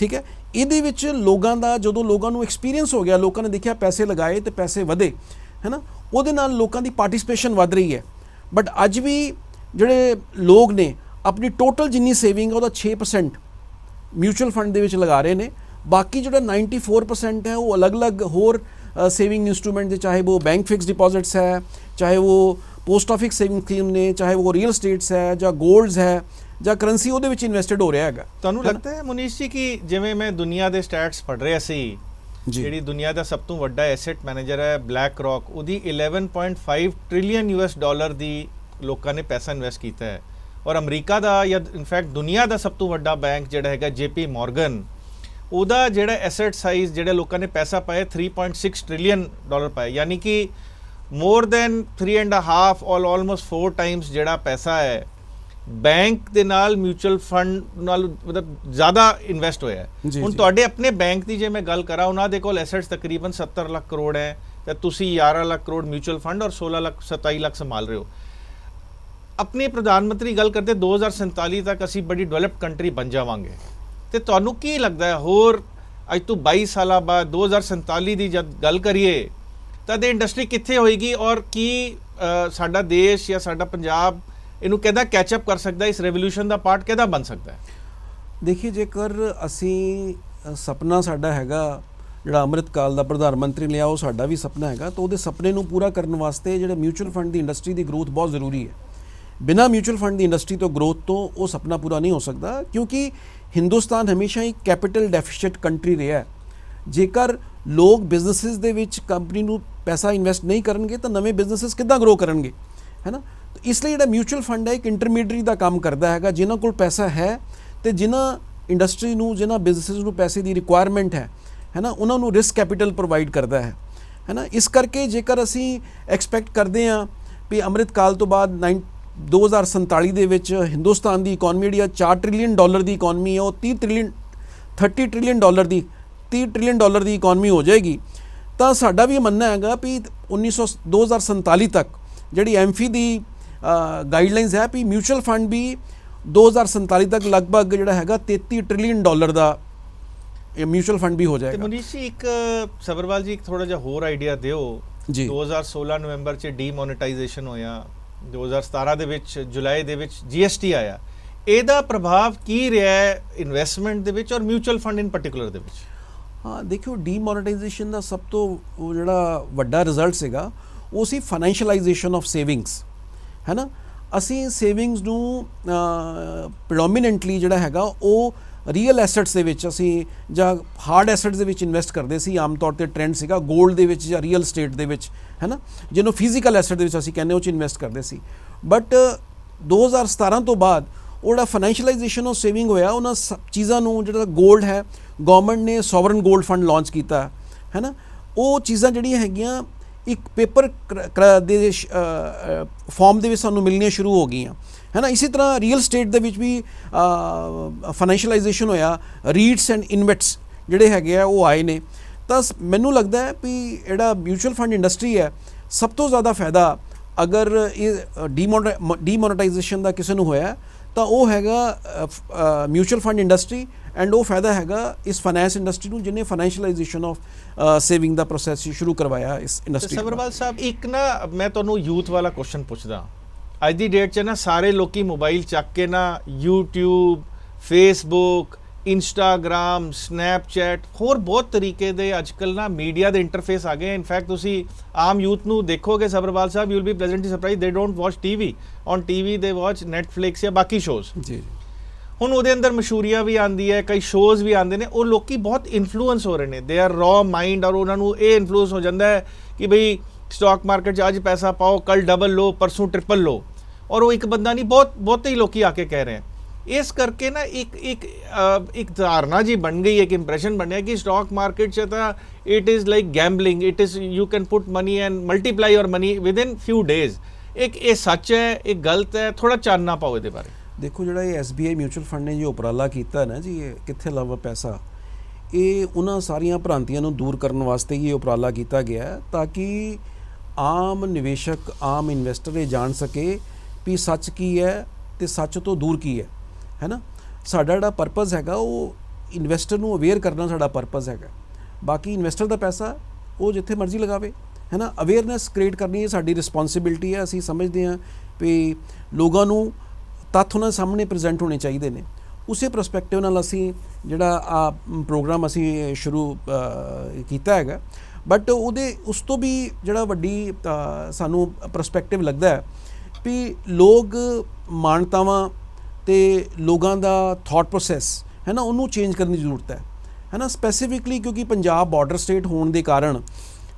B: ਠੀਕ ਹੈ ਇਹਦੇ ਵਿੱਚ ਲੋਕਾਂ ਦਾ ਜਦੋਂ ਲੋਕਾਂ ਨੂੰ ਐਕਸਪੀਰੀਅੰਸ ਹੋ ਗਿਆ ਲੋਕਾਂ ਨੇ ਦੇਖਿਆ ਪੈਸੇ ਲਗਾਏ ਤੇ ਪੈਸੇ ਵਧੇ ਹੈ ਨਾ ਉਹਦੇ ਨਾਲ ਲੋਕਾਂ ਦੀ ਪਾਰਟਿਸਿਪੇਸ਼ਨ ਵੱਧ ਰਹੀ ਹੈ ਬਟ ਅੱਜ ਵੀ ਜਿਹੜੇ ਲੋਕ ਨੇ ਆਪਣੀ ਟੋਟਲ ਜਿੰਨੀ ਸੇਵਿੰਗ ਹੈ ਉਹਦਾ 6% ਮਿਊਚੁਅਲ ਫੰਡ ਦੇ ਵਿੱਚ ਲਗਾ ਰਹੇ ਨੇ ਬਾਕੀ ਜਿਹੜਾ 94% ਹੈ ਉਹ ਅਲੱਗ-ਅਲੱਗ ਹੋਰ ਸੇਵਿੰਗ ਇਨਸਟਰੂਮੈਂਟ ਦੇ ਚਾਹੇ ਉਹ ਬੈਂਕ ਫਿਕਸ ਡਿਪੋਜ਼ਿਟਸ ਹੈ ਚਾਹੇ ਉਹ ਪੋਸਟ ਆਫਿਸ ਸੇਵਿੰਗ ਸਕੀਮ ਨੇ ਚਾਹੇ ਉਹ ਰੀਅਲ ਸਟੇਟਸ ਹੈ ਜਾਂ 골ਡਸ ਹੈ ਜਾਂ ਕਰੰਸੀ ਉਹਦੇ ਵਿੱਚ ਇਨਵੈਸਟਡ ਹੋ ਰਿਹਾ ਹੈਗਾ
A: ਤੁਹਾਨੂੰ? ਲੱਗਦਾ ਹੈ ਮੁਨੀਸ਼ ਜੀ ਕਿ ਜਿਵੇਂ ਮੈਂ ਦੁਨੀਆ ਦੇ ਸਟੈਟਸ ਪੜ੍ਹ ਰਿਹਾ ਸੀ। ਜਿਹੜੀ ਦੁਨੀਆ ਦਾ ਸਭ ਤੋਂ ਵੱਡਾ ਐਸੈਟ ਮੈਨੇਜਰ ਹੈ ਬਲੈਕ ਰੌਕ ਉਹਦੀ 11.5 ਟ੍ਰਿਲੀਅਨ ਯੂਐਸ ਡਾਲਰ ਦੀ ਲੋਕਾਂ ਨੇ ਪੈਸਾ ਇਨਵੈਸਟ ਕੀਤਾ ਹੈ ਔਰ ਅਮਰੀਕਾ ਦਾ ਜਾਂ ਇਨਫੈਕਟ ਦੁਨੀਆ ਦਾ ਸਭ ਤੋਂ ਵੱਡਾ ਬੈਂਕ ਜਿਹੜਾ ਹੈਗਾ ਜੇਪੀ ਮਾਰਗਨ ਉਹਦਾ ਜਿਹੜਾ ਐਸੈਟ ਸਾਈਜ਼ ਜਿਹੜੇ ਲੋਕਾਂ ਨੇ ਪੈਸਾ ਪਾਇਆ 3.6 ਟ੍ਰਿਲੀਅਨ ਡਾਲਰ ਪਾਇਆ। ਯਾਨੀ ਕਿ ਮੋਰ ਦੈਨ 3 ਐਂਡ ਹਾਫ ਔਰ ਆਲਮੋਸਟ 4 ਟਾਈਮਸ ਜਿਹੜਾ ਪੈਸਾ ਹੈ ਬੈਂਕ ਦੇ ਨਾਲ ਮਿਊਚੁਅਲ ਫੰਡ ਨਾਲ ਮਤਲਬ ਜ਼ਿਆਦਾ ਇਨਵੈਸਟ ਹੋਇਆ ਹੈ। ਹੁਣ। ਤੁਹਾਡੇ ਆਪਣੇ ਬੈਂਕ ਦੀ ਜੇ ਮੈਂ ਗੱਲ ਕਰਾਂ ਉਹਨਾਂ ਦੇ ਕੋਲ ਐਸੈਟਸ ਤਕਰੀਬਨ 70 ਲੱਖ ਕਰੋੜ ਹੈ ਤੇ ਤੁਸੀਂ 11 ਲੱਖ ਕਰੋੜ ਮਿਊਚੁਅਲ ਫੰਡ ਔਰ 16 ਲੱਖ 27 ਲੱਖ ਸੰਭਾਲ ਰਹੇ ਹੋ। ਆਪਣੇ ਪ੍ਰਧਾਨ ਮੰਤਰੀ ਗੱਲ ਕਰਦੇ 2047 ਤੱਕ ਅਸੀਂ ਬੜੀ ਡਿਵੈਲਪਡ ਕੰਟਰੀ ਬਣ ਜਾਵਾਂਗੇ। ਤੇ ਤੁਹਾਨੂੰ ਕੀ ਲੱਗਦਾ ਹੈ? ਹੋਰ ਅੱਜ ਤੋਂ 22 ਸਾਲਾਂ ਬਾਅਦ 2047 ਦੀ ਜਦ ਗੱਲ ਕਰੀਏ ਤਾਂ ਇਹ ਇੰਡਸਟਰੀ ਕਿੱਥੇ ਹੋਏਗੀ ਔਰ ਕੀ ਸਾਡਾ ਦੇਸ਼ ਜਾਂ ਸਾਡਾ ਪੰਜਾਬ ਇਹਨੂੰ ਕਿਹਦਾ ਕੈਚ ਅਪ ਕਰ ਸਕਦਾ ਇਸ ਰੈਵੋਲੂਸ਼ਨ ਦਾ ਪਾਰਟ ਕਿਹਦਾ ਬਣ ਸਕਦਾ ਹੈ?
B: ਦੇਖਿਏ ਜੇਕਰ ਅਸੀਂ ਅ, ਸਪਨਾ ਸਾਡਾ ਹੈਗਾ ਜਿਹੜਾ ਅੰਮ੍ਰਿਤ ਕਾਲ ਦਾ ਪ੍ਰਧਾਨ ਮੰਤਰੀ ਲਿਆ ਉਹ ਸਾਡਾ ਵੀ ਸੁਪਨਾ ਹੈਗਾ ਤਾਂ ਉਹਦੇ ਸੁਪਨੇ ਨੂੰ ਪੂਰਾ ਕਰਨ ਵਾਸਤੇ ਜਿਹੜੇ ਮਿਊਚੁਅਲ ਫੰਡ ਦੀ ਇੰਡਸਟਰੀ ਦੀ ਗਰੋਥ ਬਹੁਤ ਜ਼ਰੂਰੀ ਹੈ। ਬਿਨਾ ਮਿਊਚੁਅਲ ਫੰਡ ਦੀ ਇੰਡਸਟਰੀ ਤੋਂ ਗਰੋਥ ਤੋਂ ਉਹ ਸੁਪਨਾ ਪੂਰਾ ਨਹੀਂ ਹੋ ਸਕਦਾ ਕਿਉਂਕਿ ਹਿੰਦੁਸਤਾਨ ਹਮੇਸ਼ਾ ਹੀ ਕੈਪੀਟਲ ਡੈਫੀਸਿਟ ਕੰਟਰੀ ਰਿਹਾ ਹੈ ਜੇਕਰ ਲੋਕ ਬਿਜ਼ਨੈਸਿਸ ਦੇ ਵਿੱਚ ਕੰਪਨੀ ਨੂੰ ਪੈਸਾ ਇਨਵੈਸਟ ਨਹੀਂ ਕਰਨਗੇ ਤਾਂ ਨਵੇਂ ਬਿਜ਼ਨੈਸਿਸ ਕਿੱਦਾਂ ਗਰੋ ਕਰਨਗੇ ਹੈ ਨਾ ਤਾਂ ਇਸ ਲਈ ਜਿਹੜਾ ਮਿਊਚੁਅਲ ਫੰਡ ਹੈ ਇੱਕ ਇੰਟਰਮੀਡੀਏਟਰੀ ਦਾ ਕੰਮ ਕਰਦਾ ਹੈਗਾ ਜਿਨ੍ਹਾਂ ਕੋਲ ਪੈਸਾ ਹੈ ਤੇ ਜਿਨ੍ਹਾਂ ਇੰਡਸਟਰੀ ਨੂੰ ਜਿਨ੍ਹਾਂ ਬਿਜ਼ਨੈਸਿਸ ਨੂੰ ਪੈਸੇ ਦੀ ਰਿਕੁਆਇਰਮੈਂਟ ਹੈ ਹੈ ਨਾ ਉਹਨਾਂ ਨੂੰ ਰਿਸਕ ਕੈਪੀਟਲ ਪ੍ਰੋਵਾਈਡ ਕਰਦਾ ਹੈ ਹੈ ਨਾ ਇਸ ਕਰਕੇ ਜੇਕਰ ਅਸੀਂ ਐਕਸਪੈਕਟ ਕਰਦੇ ਹਾਂ ਵੀ ਅੰਮ੍ਰਿਤ ਕਾਲ ਤੋਂ ਬਾਅਦ 9 2047 ਦੇ ਵਿੱਚ ਹਿੰਦੁਸਤਾਨ ਦੀ ਇਕਨੋਮੀ ਜਿਹੜੀ ਆ 4 ਟ੍ਰਿਲੀਅਨ ਡਾਲਰ ਦੀ ਇਕਨੋਮੀ ਹੈ ਉਹ 30 ਟ੍ਰਿਲੀਅਨ 30 ਟ੍ਰਿਲੀਅਨ ਡਾਲਰ ਦੀ 30 ਟ੍ਰਿਲੀਅਨ ਡਾਲਰ ਦੀ ਇਕਨੋਮੀ ਹੋ ਜਾਏਗੀ। ਤਾਂ ਸਾਡਾ ਵੀ ਮੰਨਣਾ ਹੈਗਾ ਵੀ 1900 2047 ਤੱਕ ਜਿਹੜੀ ਐਮਫੀ ਦੀ ਗਾਈਡਲਾਈਨਸ ਹੈ ਵੀ ਮਿਊਚੁਅਲ ਫੰਡ ਵੀ 2047 ਤੱਕ ਲਗਭਗ ਜਿਹੜਾ ਹੈਗਾ 33 ਟ੍ਰਿਲੀਅਨ ਡਾਲਰ ਦਾ ਇਹ ਮਿਊਚੁਅਲ ਫੰਡ ਵੀ ਹੋ
A: ਤੇ
B: ਜਾਏਗਾ
A: ਮਨੀਸ਼ ਜੀ ਇੱਕ ਸਬਰਵਾਲ ਜੀ ਇੱਕ ਥੋੜਾ ਜਿਹਾ ਹੋਰ ਆਈਡੀਆ ਦਿਓ।
B: ਜੀ।
A: 2016 ਨਵੰਬਰ 'ਚ ਡੀਮੋਨੇਟਾਈਜੇਸ਼ਨ ਹੋਇਆ। 2017 ਦੇ ਵਿੱਚ, ਜੁਲਾਈ ਦੇ ਵਿੱਚ GST ਆਇਆ। ਇਹਦਾ ਪ੍ਰਭਾਵ ਕੀ ਰਿਹਾ ਹੈ ਇਨਵੈਸਟਮੈਂਟ ਦੇ ਵਿੱਚ ਔਰ ਮਿਊਚੁਅਲ ਫੰਡ ਇਨ ਪਾਰਟਿਕੂਲਰ ਦੇ ਵਿੱਚ?
B: ਹਾਂ, ਦੇਖਿਓ ਡੀਮੋਨੇਟਾਈਜੇਸ਼ਨ ਦਾ ਸਭ ਤੋਂ ਉਹ ਜਿਹੜਾ ਵੱਡਾ ਰਿਜ਼ਲਟ ਸੀਗਾ, ਉਹ ਸੀ ਫਾਈਨੈਂਸ਼ੀਅਲਾਈਜੇਸ਼ਨ ਆਫ ਸੇਵਿੰਗਸ ਹੈ ਨਾ? ਅਸੀਂ ਸੇਵਿੰਗਸ ਨੂੰ ਪ੍ਰੋਮੀਨੈਂਟਲੀ ਜਿਹੜਾ ਹੈਗਾ, ਉਹ ਰੀਅਲ ਐਸੈਟਸ ਦੇ ਵਿੱਚ ਅਸੀਂ ਜਾਂ ਹਾਰਡ ਐਸੈਟਸ ਦੇ ਵਿੱਚ ਇਨਵੈਸਟ ਕਰਦੇ ਸੀ, ਆਮ ਤੌਰ ਤੇ ਟ੍ਰੈਂਡ ਸੀਗਾ 골ਡ ਦੇ ਵਿੱਚ ਜਾਂ ਰੀਅਲ ਸਟੇਟ ਦੇ ਵਿੱਚ, ਹੈਨਾ? ਜਿਹਨੂੰ ਫਿਜ਼ੀਕਲ ਐਸੈਟ ਦੇ ਵਿੱਚ ਅਸੀਂ ਕਹਿੰਦੇ ਉਹ ਚ ਇਨਵੈਸਟ ਕਰਦੇ ਸੀ। ਬਟ 2017 ਤੋਂ ਬਾਅਦ ਉਹ ਜਿਹੜਾ ਫਾਈਨੈਂਸ਼ੀਅਲਾਈਜੇਸ਼ਨ ਆਫ ਸੇਵਿੰਗ ਹੋਇਆ, ਉਹਨਾਂ ਚੀਜ਼ਾਂ ਨੂੰ ਜਿਹੜਾ 골ਡ ਹੈ ਗਵਰਨਮੈਂਟ ਨੇ ਸੋਵਰਨ 골ਡ ਫੰਡ ਲਾਂਚ ਕੀਤਾ, ਹੈਨਾ? ਉਹ ਚੀਜ਼ਾਂ ਜਿਹੜੀਆਂ ਹੈਗੀਆਂ, ਇੱਕ ਪੇਪਰ ਦੇ ਫਾਰਮ ਦੇ ਵਿੱਚ ਸਾਨੂੰ ਮਿਲਣੀਆਂ ਸ਼ੁਰੂ ਹੋ ਗਈਆਂ। ਹੈ ਨਾ? ਇਸੇ ਤਰ੍ਹਾਂ ਰੀਅਲ ਸਟੇਟ ਦੇ ਵਿੱਚ ਵੀ ਫਾਈਨੈਂਸ਼ੀਅਲਾਈਜੇਸ਼ਨ ਹੋਇਆ ਰੀਟਸ ਐਂਡ ਇਨਵੈਟਸ ਜਿਹੜੇ ਹੈਗੇ ਆ ਉਹ ਆਏ ਨੇ। ਤਾਂ ਮੈਨੂੰ ਲੱਗਦਾ ਹੈ ਵੀ ਜਿਹੜਾ ਮਿਊਚੁਅਲ ਫੰਡ ਇੰਡਸਟਰੀ ਹੈ ਸਭ ਤੋਂ ਜ਼ਿਆਦਾ ਫਾਇਦਾ ਅਗਰ ਇਹ ਡੀਮੋਨੇਟਾਈਜੇਸ਼ਨ ਦਾ ਕਿਸੇ ਨੂੰ ਹੋਇਆ ਤਾਂ ਉਹ ਹੈਗਾ ਮਿਊਚੁਅਲ ਫੰਡ ਇੰਡਸਟਰੀ ਐਂਡ ਉਹ ਫਾਇਦਾ ਹੈਗਾ ਇਸ ਫਾਈਨੈਂਸ ਇੰਡਸਟਰੀ ਨੂੰ ਜਿਹਨੇ ਫਾਈਨੈਂਸ਼ੀਅਲਾਈਜੇਸ਼ਨ ਆਫ ਸੇਵਿੰਗ ਦਾ ਪ੍ਰੋਸੈਸ ਸ਼ੁਰੂ ਕਰਵਾਇਆ ਇਸ ਇੰਡਸਟਰੀ
A: ਸਬਰਵਾਲ ਸਾਹਿਬ ਇੱਕ ਨਾ ਮੈਂ ਤੁਹਾਨੂੰ ਯੂਥ ਵਾਲਾ ਕੁਐਸਚਨ ਪੁੱਛਦਾ। ਅੱਜ ਦੀ ਡੇਟ 'ਚ ਨਾ ਸਾਰੇ ਲੋਕੀ ਮੋਬਾਈਲ ਚੱਕ ਕੇ ਨਾ YouTube Facebook Instagram Snapchat ਹੋਰ ਬਹੁਤ ਤਰੀਕੇ ਦੇ ਅੱਜਕੱਲ ਨਾ ਮੀਡੀਆ ਦੇ ਇੰਟਰਫੇਸ ਆ ਗਏ ਇਨਫੈਕਟ ਤੁਸੀਂ ਆਮ ਯੂਥ ਨੂੰ ਦੇਖੋਗੇ Sabarwal sahib you will be pleasantly surprise they don't watch TV on TV they watch Netflix ਜਾਂ ਬਾਕੀ ਸ਼ੋਜ਼
B: ਜੀ ਜੀ।
A: ਹੁਣ ਉਹਦੇ ਅੰਦਰ ਮਸ਼ਹੂਰੀਆਂ ਵੀ ਆਂਦੀ ਹੈ ਕਈ ਸ਼ੋਜ਼ ਵੀ ਆਉਂਦੇ ਨੇ ਉਹ ਲੋਕੀ ਬਹੁਤ ਇਨਫਲੂਐਂਸ ਹੋ ਰਹੇ ਨੇ। ਦੇ ਆਰ ਰॉ ਮਾਈਂਡ ਔਰ ਉਹਨਾਂ ਨੂੰ ਇਹ ਇਨਫਲੂਐਂਸ ਹੋ ਜਾਂਦਾ ਹੈ ਕਿ ਭਈ ਸਟਾਕ ਮਾਰਕੀਟ 'ਚ ਅੱਜ ਪੈਸਾ ਪਾਓ ਕੱਲ ਡਬਲ ਲੋ ਪਰਸੋਂ ਟ੍ਰਿਪਲ ਲੋ ਔਰ ਉਹ ਇੱਕ ਬੰਦਾ ਨਹੀਂ, ਬਹੁਤ, ਬਹੁਤੇ ਹੀ ਲੋਕੀ ਆ ਕੇ ਕਹਿ ਰਹੇ ਹਨ। ਇਸ ਕਰਕੇ ਨਾ ਇੱਕ ਇੱਕ ਇੱਕ ਧਾਰਨਾ ਜੀ ਬਣ ਗਈ ਹੈ ਇੱਕ ਇੰਪ੍ਰੈਸ਼ਨ ਬਣਿਆ ਕਿ ਸਟਾਕ ਮਾਰਕੀਟ 'ਚ ਤਾਂ it is like gambling it is you can put money and multiply your money with in few days ਇੱਕ ਇਹ ਸੱਚ ਹੈ ਇਹ ਗਲਤ ਹੈ ਥੋੜਾ ਚਾਨਣਾ ਪਾਓ ਇਹਦੇ ਬਾਰੇ।
B: ਦੇਖੋ ਜਿਹੜਾ ਇਹ SBI ਮਿਊਚੁਅਲ ਫੰਡ ਨੇ ਜੋ ਉਪਰਾਲਾ ਕੀਤਾ ਨਾ ਜੀ, ਇਹ ਕਿੱਥੇ ਲਾਵਾ ਪੈਸਾ? ਇਹ ਉਹਨਾਂ ਸਾਰੀਆਂ ਭ੍ਰਾਂਤੀਆਂ ਨੂੰ ਦੂਰ ਕਰਨ ਵਾਸਤੇ ਹੀ ਇਹ ਉਪਰਾਲਾ ਕੀਤਾ ਗਿਆ, ਤਾਂ ਕਿ ਆਮ ਨਿਵੇਸ਼ਕ, ਆਮ ਇਨਵੈਸਟਰ ਇਹ ਜਾਣ ਸਕੇ ਵੀ ਸੱਚ ਕੀ ਹੈ ਤੇ ਸੱਚ ਤੋਂ ਦੂਰ ਕੀ ਹੈ ਹੈ ਨਾ? ਸਾਡਾ ਜਿਹੜਾ ਪਰਪਸ ਹੈਗਾ, ਉਹ ਇਨਵੈਸਟਰ ਨੂੰ ਅਵੇਅਰ ਕਰਨਾ ਸਾਡਾ ਪਰਪਸ ਹੈਗਾ। ਬਾਕੀ ਇਨਵੈਸਟਰ ਦਾ ਪੈਸਾ ਉਹ ਜਿੱਥੇ ਮਰਜ਼ੀ ਲਗਾਵੇ, ਹੈ ਨਾ? ਅਵੇਅਰਨੈਸ ਕ੍ਰੀਏਟ ਕਰਨੀ ਇਹ ਸਾਡੀ ਰਿਸਪੌਂਸਿਬਿਲਟੀ ਹੈ। ਅਸੀਂ ਸਮਝਦੇ ਹਾਂ ਵੀ ਲੋਕਾਂ ਨੂੰ ਤੱਥ ਉਹਨਾਂ ਸਾਹਮਣੇ ਪ੍ਰੈਜ਼ੈਂਟ ਹੋਣੇ ਚਾਹੀਦੇ ਨੇ। ਉਸੇ ਪਰਸਪੈਕਟਿਵ ਨਾਲ ਅਸੀਂ ਜਿਹੜਾ ਆ ਪ੍ਰੋਗਰਾਮ ਅਸੀਂ ਸ਼ੁਰੂ ਕੀਤਾ ਹੈਗਾ ਬਟ ਉਹਦੇ, ਉਸ ਤੋਂ ਵੀ ਜਿਹੜਾ ਵੱਡੀ ਸਾਨੂੰ ਪਰਸਪੈਕਟਿਵ ਲੱਗਦਾ ਹੈ ਵੀ ਲੋਕ ਮਾਨਤਾਵਾਂ ਤੇ ਲੋਕਾਂ ਦਾ ਥਾਟ ਪ੍ਰੋਸੈਸ ਹੈ ਨਾ, ਉਹਨੂੰ ਚੇਂਜ ਕਰਨ ਦੀ ਜ਼ਰੂਰਤ ਹੈ। ਹੈ ਨਾ ਸਪੈਸੀਫਿਕਲੀ ਕਿਉਂਕਿ ਪੰਜਾਬ ਬਾਰਡਰ ਸਟੇਟ ਹੋਣ ਦੇ ਕਾਰਨ,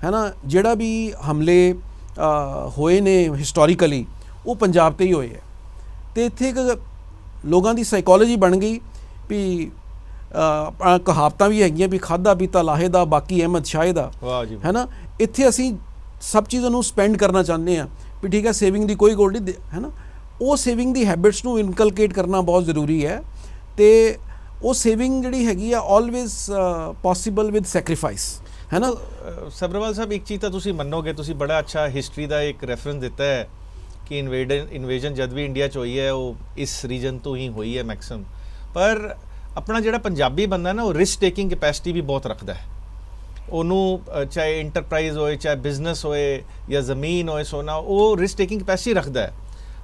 B: ਹੈ ਨਾ, ਜਿਹੜਾ ਵੀ ਹਮਲੇ ਹੋਏ ਨੇ ਹਿਸਟੋਰੀਕਲੀ ਉਹ ਪੰਜਾਬ ਤੇ ਹੀ ਹੋਏ ਹੈ। ਤੇ ਇੱਥੇ ਇੱਕ ਲੋਕਾਂ ਦੀ ਸਾਈਕੋਲੋਜੀ ਬਣ ਗਈ ਵੀ ਕਹਾਵਤਾਂ ਵੀ ਹੈਗੀਆਂ ਵੀ ਖਾਦਾ ਪੀਤਾ ਲਾਹੇ ਦਾ ਬਾਕੀ ਅਹਿਮਦ ਸ਼ਾਹੇ ਦਾ।
A: ਵਾਹ ਜੀ
B: ਹੈ ਨਾ? ਇੱਥੇ ਅਸੀਂ ਸਭ ਚੀਜ਼ਾਂ ਨੂੰ ਸਪੈਂਡ ਕਰਨਾ ਚਾਹੁੰਦੇ ਆ ਵੀ ਠੀਕ ਹੈ ਸੇਵਿੰਗ ਦੀ ਕੋਈ ਗੋਲ ਨਹੀਂ ਦੇ- ਹੈ ਨਾ? ਉਹ ਸੇਵਿੰਗ ਦੀ ਹੈਬਿਟਸ ਨੂੰ ਇਨਕਲਕੇਟ ਕਰਨਾ ਬਹੁਤ ਜ਼ਰੂਰੀ ਹੈ ਤੇ ਉਹ ਸੇਵਿੰਗ ਜਿਹੜੀ ਹੈਗੀ ਆ ਆਲਵੇਜ਼ ਪੋਸੀਬਲ ਵਿਦ ਸੈਕਰੀਫਾਈਸ ਹੈ ਨਾ?
A: ਸਬਰਵਾਲ ਸਾਹਿਬ ਇੱਕ ਚੀਜ਼ ਤਾਂ ਤੁਸੀਂ ਮੰਨੋਗੇ ਤੁਸੀਂ ਬੜਾ ਅੱਛਾ ਹਿਸਟਰੀ ਦਾ ਇੱਕ ਰੈਫਰੈਂਸ ਦਿੱਤਾ ਹੈ ਕਿ ਇਨਵੇਡਨ ਇਨਵੇਜਨ ਜਦ ਵੀ ਇੰਡੀਆ ਚ ਹੋਈ ਹੈ ਉਹ ਇਸ ਰੀਜਨ ਤੋਂ ਹੀ ਹੋਈ ਹੈ ਮੈਕਸਿਮਮ ਪਰ ਆਪਣਾ ਜਿਹੜਾ ਪੰਜਾਬੀ ਬੰਦਾ ਨਾ, ਉਹ ਰਿਸਕ ਟੇਕਿੰਗ ਕੈਪੈਸਿਟੀ ਵੀ ਬਹੁਤ ਰੱਖਦਾ ਹੈ। ਉਹਨੂੰ ਚਾਹੇ ਇੰਟਰਪ੍ਰਾਈਜ਼ ਹੋਏ, ਚਾਹੇ ਬਿਜ਼ਨਸ ਹੋਏ ਜਾਂ ਜ਼ਮੀਨ ਹੋਏ, ਸੋਨਾ, ਉਹ ਰਿਸਕ ਟੇਕਿੰਗ ਕੈਪੈਸਿਟੀ ਰੱਖਦਾ ਹੈ।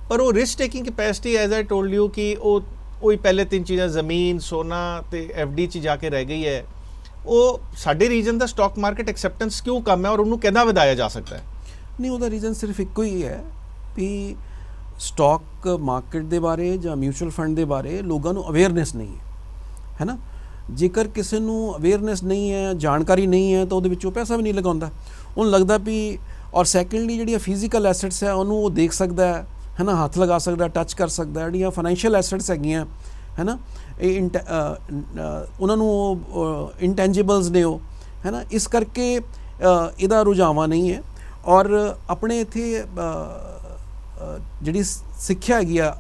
A: ਪਰ ਉਹ risk taking capacity as I told you ਕਿ ਉਹ, ਉਹੀ ਪਹਿਲੇ ਤਿੰਨ ਚੀਜ਼ਾਂ, ਜ਼ਮੀਨ, ਸੋਨਾ ਤੇ ਡੀ ਚ ਜਾ ਕੇ ਰਹਿ ਗਈ ਹੈ। ਉਹ ਸਾਡੇ ਰੀਜਨ ਦਾ ਸਟਾਕ ਮਾਰਕੀਟ ਐਕਸੈਪਟੈਂਸ ਕਿਉਂ ਕਮ ਹੈ ਔਰ ਉਹਨੂੰ ਕਿੱਦਾਂ ਵਧਾਇਆ ਜਾ ਸਕਦਾ ਹੈ?
B: ਨਹੀਂ, ਉਹਦਾ ਰੀਜ਼ਨ ਸਿਰਫ ਇੱਕੋ ਹੀ ਹੈ ਵੀ ਸਟਾਕ ਮਾਰਕੀਟ ਦੇ ਬਾਰੇ ਜਾਂ ਮਿਊਚੁਅਲ ਫੰਡ ਦੇ ਬਾਰੇ ਲੋਕਾਂ ਨੂੰ ਅਵੇਅਰਨੈਸ ਨਹੀਂ ਹੈ। ਹੈ ਨਾ? ਜੇਕਰ ਕਿਸੇ ਨੂੰ ਅਵੇਅਰਨੈਸ ਨਹੀਂ ਹੈ, ਜਾਣਕਾਰੀ ਨਹੀਂ ਹੈ, ਤਾਂ ਉਹਦੇ ਵਿੱਚ ਉਹ ਪੈਸਾ ਵੀ ਨਹੀਂ ਲਗਾਉਂਦਾ। ਉਹਨੂੰ ਲੱਗਦਾ ਵੀ, ਔਰ ਸੈਕੰਡਲੀ ਜਿਹੜੀਆਂ ਫਿਜ਼ੀਕਲ ਐਸੈਟਸ ਹੈ, ਉਹਨੂੰ ਉਹ ਦੇਖ ਸਕਦਾ ਹੈ ਹੈ ਨਾ? ਹੱਥ ਲਗਾ ਸਕਦਾ ਟੱਚ ਕਰ ਸਕਦਾ ਜਿਹੜੀਆਂ ਫਾਈਨੈਂਸ਼ੀਅਲ ਐਸੈਟਸ ਹੈਗੀਆਂ, ਹੈ ਨਾ? ਇਹ ਇੰਟ- ਉਹਨਾਂ ਨੂੰ ਇੰਟੈਂਜੀਬਲਸ ਨੇ ਉਹ, ਹੈ ਨਾ? ਇਸ ਕਰਕੇ ਇਹਦਾ ਰੁਝਾਵਾਂ ਨਹੀਂ ਹੈ। ਔਰ ਆਪਣੇ ਇੱਥੇ ਜਿਹੜੀ ਸ- ਸਿੱਖਿਆ ਹੈਗੀ ਆ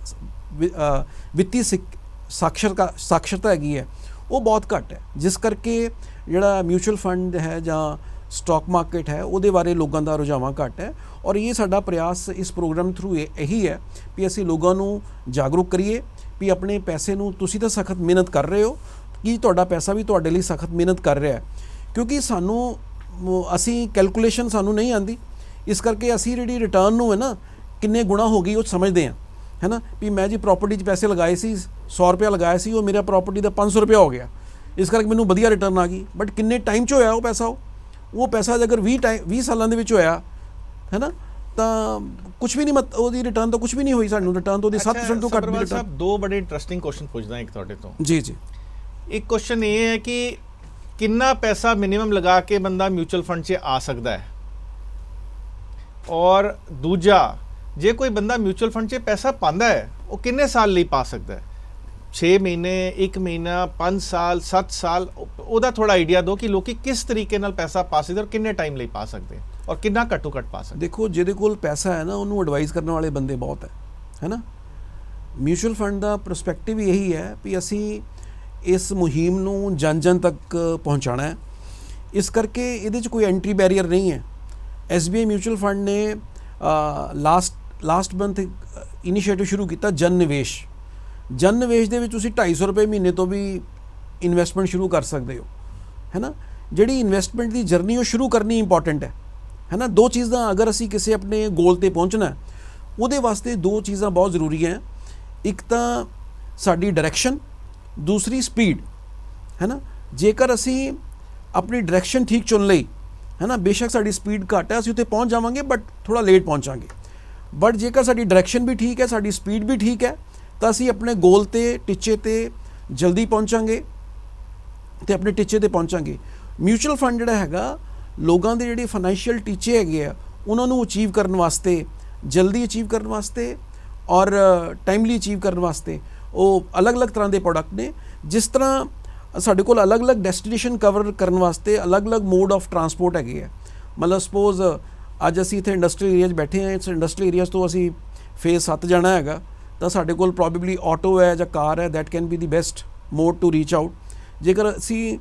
B: ਵਿੱਤੀ ਸਿੱਖ- ਸਾਖਰਤਾ ਸਾਖਰਤਾ ਹੈਗੀ ਹੈ, ਉਹ ਬਹੁਤ ਘੱਟ ਹੈ। ਜਿਸ ਕਰਕੇ ਜਿਹੜਾ ਮਿਊਚੁਅਲ ਫੰਡ ਹੈ ਜਾਂ ਸਟਾਕ ਮਾਰਕੀਟ ਹੈ, ਉਹਦੇ ਬਾਰੇ ਲੋਕਾਂ ਦਾ ਰੁਝਾਵਾਂ ਘੱਟ ਹੈ ਔਰ ਇਹ ਸਾਡਾ ਪ੍ਰਯਾਸ ਇਸ ਪ੍ਰੋਗਰਾਮ ਥਰੂ ਇਹੀ ਹੈ ਵੀ ਅਸੀਂ ਲੋਕਾਂ ਨੂੰ ਜਾਗਰੂਕ ਕਰੀਏ ਵੀ ਆਪਣੇ ਪੈਸੇ ਨੂੰ ਤੁਸੀਂ ਤਾਂ ਸਖਤ ਮਿਹਨਤ ਕਰ ਰਹੇ ਹੋ, ਕਿ ਤੁਹਾਡਾ ਪੈਸਾ ਵੀ ਤੁਹਾਡੇ ਲਈ ਸਖਤ ਮਿਹਨਤ ਕਰ ਰਿਹਾ ਹੈ? ਕਿਉਂਕਿ ਸਾਨੂੰ, ਅਸੀਂ ਕੈਲਕੂਲੇਸ਼ਨ ਸਾਨੂੰ ਨਹੀਂ ਆਂਦੀ ਇਸ ਕਰਕੇ ਅਸੀਂ ਜਿਹੜੀ ਰਿਟਰਨ ਨੂੰ ਹੈ ਨਾ, ਕਿੰਨੇ ਗੁਣਾ ਹੋ ਗਈ ਉਹ ਸਮਝਦੇ ਹਾਂ। ਹੈ ਨਾ ਵੀ ਮੈਂ ਜੀ ਪ੍ਰਾਪਰਟੀ 'ਚ ਪੈਸੇ ਲਗਾਏ ਸੀ 100 ਰੁਪਏ ਲਗਾਇਆ ਸੀ ਉਹ ਮੇਰਾ ਪ੍ਰਾਪਰਟੀ ਦਾ 500 ਰੁਪਏ ਹੋ ਗਿਆ। ਇਸ ਕਰਕੇ ਮੈਨੂੰ ਵਧੀਆ ਰਿਟਰਨ ਆ ਗਈ। ਬਟ ਕਿੰਨੇ ਟਾਈਮ 'ਚ ਹੋਇਆ ਉਹ ਪੈਸਾ ਉਹ? ਉਹ ਪੈਸਾ ਅਗਰ 20 ਟਾਈਮ 20 ਸਾਲਾਂ ਦੇ ਵਿੱਚ ਹੋਇਆ ਹੈ ਨਾ ਤਾਂ ਕੁਝ ਵੀ ਨਹੀਂ ਮਤ ਉਹਦੀ ਰਿਟਰਨ ਤਾਂ ਕੁਝ ਵੀ ਨਹੀਂ ਹੋਈ ਸਾਨੂੰ। ਰਿਟਰਨ ਤਾਂ ਉਹਦੀ 7% ਤੋਂ ਘੱਟ ਵੀ ਰਿਟਰਨ
A: ਸਾਹਿਬ ਦੋ ਬੜੇ ਇੰਟਰਸਟਿੰਗ ਕੁਐਸਚਨ ਪੁੱਛਦਾ ਇੱਕ ਤੁਹਾਡੇ ਤੋਂ।
B: ਜੀ ਜੀ।
A: ਇੱਕ ਕੁਐਸਚਨ ਇਹ ਹੈ ਕਿ ਕਿੰਨਾ ਪੈਸਾ ਮਿਨੀਮਮ ਲਗਾ ਕੇ ਬੰਦਾ ਮਿਊਚੁਅਲ ਫੰਡ 'ਚ ਆ ਸਕਦਾ ਹੈ? ਔਰ ਦੂਜਾ ਜੇ ਕੋਈ ਬੰਦਾ ਮਿਊਚੁਅਲ ਫੰਡ 'ਚ ਪੈਸਾ ਪਾਉਂਦਾ ਹੈ, ਉਹ ਕਿੰਨੇ ਸਾਲ ਲਈ ਪਾ ਸਕਦਾ ਹੈ? 6 ਮਹੀਨੇ 1 ਮਹੀਨਾ 5 ਸਾਲ 7 ਸਾਲ ਉਹਦਾ ਥੋੜਾ ਆਈਡੀਆ ਦਿਓ ਕਿ ਲੋਕੀ ਕਿਸ ਤਰੀਕੇ ਨਾਲ ਪੈਸਾ ਪਾ ਸਕਦੇ ਔਰ ਕਿੰਨੇ ਟਾਈਮ ਲਈ ਪਾ ਸਕਦੇ ਔਰ ਕਿੰਨਾ ਘੱਟੋ ਘੱਟ ਪਾ ਸਕਦੇ
B: ਦੇਖੋ, ਜਿਹਦੇ ਕੋਲ ਪੈਸਾ ਹੈ ਨਾ, ਉਹਨੂੰ ਐਡਵਾਈਸ ਕਰਨ ਵਾਲੇ ਬੰਦੇ ਬਹੁਤ ਹੈ ਹੈ ਨਾ? ਮਿਊਚੁਅਲ ਫੰਡ ਦਾ ਪਰਸਪੈਕਟਿਵ ਇਹੀ ਹੈ ਵੀ ਅਸੀਂ ਇਸ ਮੁਹਿੰਮ ਨੂੰ ਜਨ ਜਨ ਤੱਕ ਪਹੁੰਚਾਉਣਾ ਹੈ। ਇਸ ਕਰਕੇ ਇਹਦੇ 'ਚ ਕੋਈ ਐਂਟਰੀ ਬੈਰੀਅਰ ਨਹੀਂ ਹੈ। SBI ਮਿਊਚੁਅਲ ਫੰਡ ਨੇ ਲਾਸਟ ਲਾਸਟ ਮੰਥ ਇਨੀਸ਼ੀਏਟਿਵ ਸ਼ੁਰੂ ਕੀਤਾ ਜਨ ਨਿਵੇਸ਼ ਜਨ ਨਿਵੇਸ਼ ਦੇ ਵਿੱਚ ਤੁਸੀਂ 250 ਰੁਪਏ ਮਹੀਨੇ ਤੋਂ ਵੀ ਇਨਵੈਸਟਮੈਂਟ ਸ਼ੁਰੂ ਕਰ ਸਕਦੇ ਹੋ ਹੈ ਨਾ ਜਿਹੜੀ ਇਨਵੈਸਟਮੈਂਟ ਦੀ ਜਰਨੀ ਉਹ ਸ਼ੁਰੂ ਕਰਨੀ ਇੰਪੋਰਟੈਂਟ ਹੈ ਹੈ ਨਾ ਦੋ ਚੀਜ਼ਾਂ ਅਗਰ ਅਸੀਂ ਕਿਸੇ ਆਪਣੇ ਗੋਲ ਤੇ ਪਹੁੰਚਣਾ ਉਹਦੇ ਵਾਸਤੇ ਦੋ ਚੀਜ਼ਾਂ ਬਹੁਤ ਜ਼ਰੂਰੀ ਹੈ। ਇੱਕ ਤਾਂ ਸਾਡੀ ਡਾਇਰੈਕਸ਼ਨ ਦੂਸਰੀ ਸਪੀਡ ਹੈ ਨਾ ਜੇਕਰ ਅਸੀਂ ਆਪਣੀ ਡਾਇਰੈਕਸ਼ਨ ਠੀਕ ਚੁਣ ਲਈ ਹੈ ਨਾ ਬੇਸ਼ੱਕ ਸਾਡੀ ਸਪੀਡ ਘੱਟ ਹੈ, ਅਸੀਂ ਉੱਥੇ ਪਹੁੰਚ ਜਾਵਾਂਗੇ ਬਟ ਥੋੜਾ ਲੇਟ ਪਹੁੰਚਾਂਗੇ। ਬਟ ਜੇਕਰ ਸਾਡੀ ਡਾਇਰੈਕਸ਼ਨ ਵੀ ਠੀਕ ਹੈ, ਸਾਡੀ ਸਪੀਡ ਵੀ ਠੀਕ ਹੈ, ਤਾਂ ਅਸੀਂ ਆਪਣੇ ਗੋਲ ਤੇ, ਟੀਚੇ ਤੇ ਜਲਦੀ ਪਹੁੰਚਾਂਗੇ ਤੇ ਆਪਣੇ ਟੀਚੇ ਤੇ ਪਹੁੰਚਾਂਗੇ। ਮਿਊਚੁਅਲ ਫੰਡ ਜਿਹੜਾ ਹੈਗਾ, ਲੋਕਾਂ ਦੇ ਜਿਹੜੇ ਫਾਈਨੈਂਸ਼ੀਅਲ ਟੀਚੇ ਹੈਗੇ ਆ, ਉਹਨਾਂ ਨੂੰ ਅਚੀਵ ਕਰਨ ਵਾਸਤੇ, ਜਲਦੀ ਅਚੀਵ ਕਰਨ ਵਾਸਤੇ ਔਰ ਟਾਈਮਲੀ ਅਚੀਵ ਕਰਨ ਵਾਸਤੇ ਉਹ ਅਲੱਗ-ਅਲੱਗ ਤਰ੍ਹਾਂ ਦੇ ਪ੍ਰੋਡਕਟ ਨੇ। ਜਿਸ ਤਰ੍ਹਾਂ ਸਾਡੇ ਕੋਲ ਅਲੱਗ-ਅਲੱਗ ਡੈਸਟੀਨੇਸ਼ਨ ਕਵਰ ਕਰਨ ਵਾਸਤੇ ਅਲੱਗ-ਅਲੱਗ ਮੋਡ ਆਫ ਟਰਾਂਸਪੋਰਟ ਹੈਗੇ ਆ। ਮਤਲਬ ਸਪੋਜ਼ ਅੱਜ ਅਸੀਂ ਇੱਥੇ ਇੰਡਸਟਰੀਅਲ ਏਰੀਆ 'ਚ ਬੈਠੇ ਹਾਂ, ਇਸ ਇੰਡਸਟਰੀਅਲ ਏਰੀਆਜ਼ ਤੋਂ ਅਸੀਂ ਫੇਸ 7 ਜਾਣਾ ਹੈਗਾ, ਤਾਂ ਸਾਡੇ ਕੋਲ ਪ੍ਰੋਬੇਬਲੀ ਆਟੋ ਹੈ ਜਾਂ ਕਾਰ ਹੈ, that can be the best mode to reach out ਜੇਕਰ ਅਸੀਂ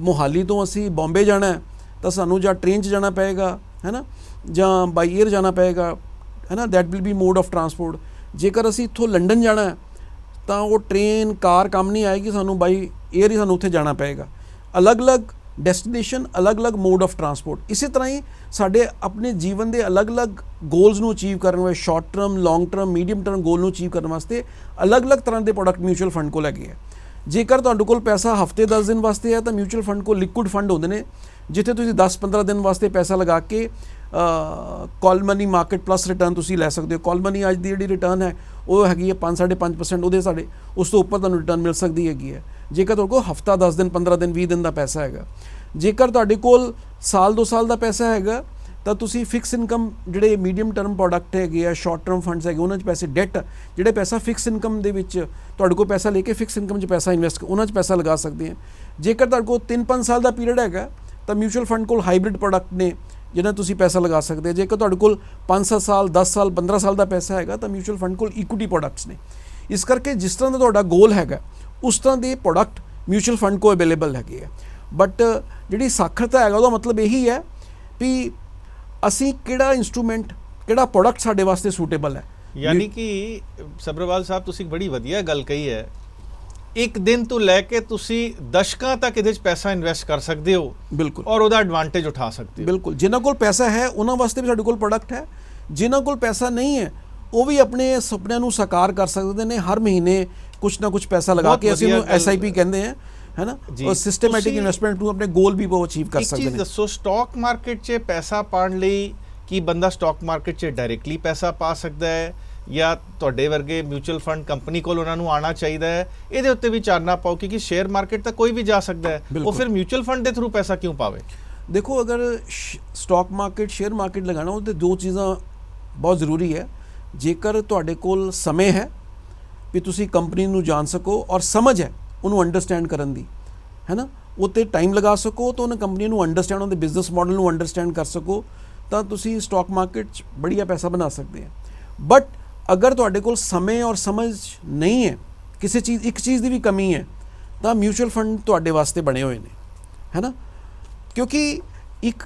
B: ਮੋਹਾਲੀ ਤੋਂ ਅਸੀਂ ਬੰਬੇ ਜਾਣਾ ਹੈ, ਤਾਂ ਸਾਨੂੰ ਜਾਂ ਟ੍ਰੇਨ 'ਚ ਜਾਣਾ ਪਏਗਾ ਹੈ ਨਾ ਜਾਂ ਬਾਈ 에ਅਰ ਜਾਣਾ ਪਏਗਾ ਹੈ ਨਾ that will be mode of transport ਜੇਕਰ ਅਸੀਂ ਇੱਥੋਂ ਲੰਡਨ ਜਾਣਾ ਤਾਂ ਉਹ ਟ੍ਰੇਨ ਕਾਰ ਕੰਮ ਨਹੀਂ ਆਏਗੀ, ਸਾਨੂੰ ਬਾਈ 에ਅਰ ਹੀ ਸਾਨੂੰ ਉੱਥੇ ਜਾਣਾ ਪਏਗਾ। ਅਲੱਗ-ਅਲੱਗ ਡੈਸਟੀਨੇਸ਼ਨ, ਅਲੱਗ-ਅਲੱਗ ਮੋਡ ਆਫ ਟਰਾਂਸਪੋਰਟ। ਇਸੇ ਤਰ੍ਹਾਂ ਹੀ ਸਾਡੇ ਆਪਣੇ ਜੀਵਨ ਦੇ ਅਲੱਗ-ਅਲੱਗ ਗੋਲਸ ਨੂੰ ਅਚੀਵ ਕਰਨ ਵਾਸਤੇ short term long term medium term goal ਨੂੰ ਅਚੀਵ ਕਰਨ ਵਾਸਤੇ ਅਲੱਗ-ਅਲੱਗ ਤਰ੍ਹਾਂ ਦੇ ਪ੍ਰੋਡਕਟ ਮਿਊਚੁਅਲ ਫੰਡ ਕੋਲ ਹੈਗੇ ਆ। ਜੇਕਰ ਤੁਹਾਡੇ ਕੋਲ ਪੈਸਾ ਹਫ਼ਤੇ 10 ਦਿਨ ਵਾਸਤੇ ਹੈ ਤਾਂ ਮਿਊਚੁਅਲ ਫੰਡ ਕੋਲ ਲਿਕੁਇਡ ਫੰਡ ਹੁੰਦੇ ਨੇ। ਜਿੱਥੇ ਤੁਸੀਂ 10-15 ਦਿਨ ਵਾਸਤੇ ਪੈਸਾ ਲਗਾ ਕੇ call money market plus return ਤੁਸੀਂ ਲੈ ਸਕਦੇ ਹੋ। ਕਾਲ ਮਨੀ ਅੱਜ ਦੀ ਜਿਹੜੀ ਰਿਟਰਨ ਹੈ, ਉਹ ਹੈਗੀ ਹੈ 5-5.5% ਉਹਦੇ ਸਾਡੇ, ਉਸ ਤੋਂ ਉੱਪਰ ਤੁਹਾਨੂੰ ਰਿਟਰਨ ਮਿਲ ਸਕਦੀ ਹੈਗੀ ਹੈ। ਜੇਕਰ ਤੁਹਾਡੇ ਕੋਲ ਹਫਤਾ 10 ਦਿਨ 15 ਦਿਨ 20 ਦਿਨ ਦਾ ਪੈਸਾ ਹੈਗਾ। ਜੇਕਰ ਤੁਹਾਡੇ ਕੋਲ ਸਾਲ 2 ਸਾਲ ਦਾ ਪੈਸਾ ਹੈਗਾ, ਤਾਂ ਤੁਸੀਂ ਫਿਕਸ ਇਨਕਮ ਜਿਹੜੇ ਮੀਡੀਅਮ ਟਰਮ ਪ੍ਰੋਡਕਟ ਹੈਗੇ ਆ ਸ਼ਾਰਟ ਟਰਮ ਫੰਡਸ ਹੈਗੇ, ਉਹਨਾਂ 'ਚ ਪੈਸੇ ਡੈਟ ਜਿਹੜੇ ਪੈਸਾ ਫਿਕਸ ਇਨਕਮ ਦੇ ਵਿੱਚ ਤੁਹਾਡੇ ਕੋਲ ਪੈਸਾ ਲੈ ਕੇ ਫਿਕਸ ਇਨਕਮ 'ਚ ਪੈਸਾ ਇਨਵੈਸਟ ਉਹਨਾਂ 'ਚ ਪੈਸਾ ਲਗਾ ਸਕਦੇ ਆ। ਜੇਕਰ ਤੁਹਾਡੇ ਕੋਲ 3-5 ਸਾਲ ਦਾ ਪੀਰੀਅਡ ਹੈਗਾ ਤਾਂ ਮਿਊਚੁਅਲ ਫੰਡ ਕੋਲ ਹਾਈਬ੍ਰਿਡ ਪ੍ਰੋਡਕਟ ਨੇ ਜਿਹਨਾਂ ਤੁਸੀਂ ਪੈਸਾ ਲਗਾ ਸਕਦੇ ਆ ਜੇਕਰ ਤੁਹਾਡੇ ਕੋਲ 5-7 ਸਾਲ 10 ਸਾਲ 15 ਸਾਲ ਦਾ ਪੈਸਾ ਹੈਗਾ ਤਾਂ ਮਿਊਚੁਅਲ ਫੰਡ ਕੋਲ ਇਕੁਇਟੀ ਪ੍ਰੋਡਕਟਸ ਨੇ। ਇਸ ਕਰਕੇ ਜਿਸ ਤਰ੍ਹਾਂ ਦਾ ਤੁਹਾਡਾ ਗੋਲ ਹੈਗਾ ਉਸ ਤਰ੍ਹਾਂ ਦੇ ਪ੍ਰੋਡਕਟ ਮਿਊਚੁਅਲ ਫੰਡ ਕੋ ਅਵੇਲੇਬਲ ਹੈਗੇ ਆ। ਬਟ ਜਿਹੜੀ ਸਾਖਰਤਾ ਹੈਗਾ ਉਹਦਾ ਮਤਲਬ ਇਹੀ ਹੈ ਵੀ ਅਸੀਂ ਕਿਹੜਾ ਇਨਸਟਰੂਮੈਂਟ ਕਿਹੜਾ ਪ੍ਰੋਡਕਟ ਸਾਡੇ ਵਾਸਤੇ ਸੂਟੇਬਲ ਹੈ।
A: ਯਾਨੀ ਕਿ ਸਬਰਵਾਲ ਸਾਹਿਬ ਤੁਸੀਂ ਬੜੀ ਵਧੀਆ ਗੱਲ ਕਹੀ ਹੈ ਇੱਕ ਦਿਨ ਤੋਂ ਲੈ ਕੇ ਤੁਸੀਂ ਦਸ਼ਕਾਂ ਤੱਕ ਇਹਦੇ 'ਚ ਪੈਸਾ ਇਨਵੈਸਟ ਕਰ ਸਕਦੇ ਹੋ
B: ਬਿਲਕੁਲ।
A: ਔਰ ਉਹਦਾ ਐਡਵਾਂਟੇਜ ਉਠਾ ਸਕਦੇ ਹੋ।
B: ਬਿਲਕੁਲ। ਜਿਨ੍ਹਾਂ ਕੋਲ ਪੈਸਾ ਹੈ ਉਹਨਾਂ ਵਾਸਤੇ ਵੀ ਸਾਡੇ ਕੋਲ ਪ੍ਰੋਡਕਟ ਹੈ। ਜਿਨ੍ਹਾਂ ਕੋਲ ਪੈਸਾ ਨਹੀਂ ਹੈ ਉਹ ਵੀ ਆਪਣੇ ਸੁਪਨਿਆਂ ਨੂੰ ਸਾਕਾਰ ਕਰ ਸਕਦੇ ਨੇ। ਹਰ ਮਹੀਨੇ ਕੁਝ ਨਾ ਕੁਝ ਪੈਸਾ ਲਗਾ
A: ਬਹੁਤ
B: ਕੇ ਅਸੀਂ ਉਹਨੂੰ ਐਸਆਈਪੀ ਕਹਿੰਦੇ ਆ ਹੈਨਾ। ਔਰ ਸਿਸਟਮੈਟਿਕ ਇਨਵੈਸਟਮੈਂਟ ਨੂੰ ਆਪਣੇ ਗੋਲ ਵੀ ਉਹ ਅਚੀਵ ਕਰ
A: ਇੱਕ
B: ਸਕਦੇ
A: ਚੀਜ਼
B: ਨੇ।
A: ਦੱਸੋ ਸਟਾਕ ਮਾਰਕੀਟ 'ਚ ਪੈਸਾ ਪਾਉਣ ਲਈ ਕੀ ਬੰਦਾ ਸਟਾਕ ਮਾਰਕੀਟ 'ਚ ਡਾਇਰੈਕਟਲੀ ਪੈਸਾ ਪਾ ਸਕਦਾ ਹੈ? ਜਾਂ ਤੁਹਾਡੇ ਵਰਗੇ ਮਿਊਚੁਅਲ ਫੰਡ ਕੰਪਨੀ ਕੋਲ ਉਹਨਾਂ ਨੂੰ ਆਣਾ ਚਾਹੀਦਾ ਹੈ ਇਹਦੇ ਉੱਤੇ ਵੀ ਚਾਨਣਾ ਪਾਓ ਕਿਉਂਕਿ ਸ਼ੇਅਰ ਮਾਰਕੀਟ ਤਾਂ ਕੋਈ ਵੀ ਜਾ ਸਕਦਾ ਹੈ। ਉਹ। ਫਿਰ ਮਿਊਚੁਅਲ ਫੰਡ ਦੇ ਥਰੂ ਪੈਸਾ ਕਿਉਂ ਪਾਵੇ?
B: ਦੇਖੋ ਅਗਰ ਸਟਾਕ ਮਾਰਕੀਟ ਸ਼ੇਅਰ ਮਾਰਕੀਟ ਲਗਾਣਾ ਉਹਦੇ ਦੋ ਚੀਜ਼ਾਂ ਬਹੁਤ ਜ਼ਰੂਰੀ ਹੈ। ਜੇਕਰ ਤੁਹਾਡੇ ਕੋਲ ਸਮੇਂ ਹੈ ਵੀ ਤੁਸੀਂ ਕੰਪਨੀ ਨੂੰ ਜਾਣ ਸਕੋ ਔਰ ਸਮਝ ਹੈ ਉਹਨੂੰ ਅੰਡਰਸਟੈਂਡ ਕਰਨ ਦੀ ਹੈ ਨਾ ਉਤੇ ਟਾਈਮ ਲਗਾ ਸਕੋ ਤਾਂ ਉਹਨਾਂ ਕੰਪਨੀ ਨੂੰ ਅੰਡਰਸਟੈਂਡ ਉਹਦੇ ਬਿਜ਼ਨਸ ਮਾਡਲ ਨੂੰ ਅੰਡਰਸਟੈਂਡ ਕਰ ਸਕੋ ਤਾਂ ਤੁਸੀਂ ਸਟਾਕ ਮਾਰਕੀਟ 'ਚ ਬੜੀਆ ਪੈਸਾ ਬਣਾ ਸਕਦੇ ਆ ਬਟ ਅਗਰ ਤੁਹਾਡੇ ਕੋਲ ਸਮੇਂ ਔਰ ਸਮਝ ਨਹੀਂ ਹੈ ਕਿਸੇ ਚੀਜ਼ ਇੱਕ ਚੀਜ਼ ਦੀ ਵੀ ਕਮੀ ਹੈ ਤਾਂ ਮਿਊਚੁਅਲ ਫੰਡ ਤੁਹਾਡੇ ਵਾਸਤੇ ਬਣੇ ਹੋਏ ਨੇ ਹੈ ਨਾ? ਕਿਉਂਕਿ ਇੱਕ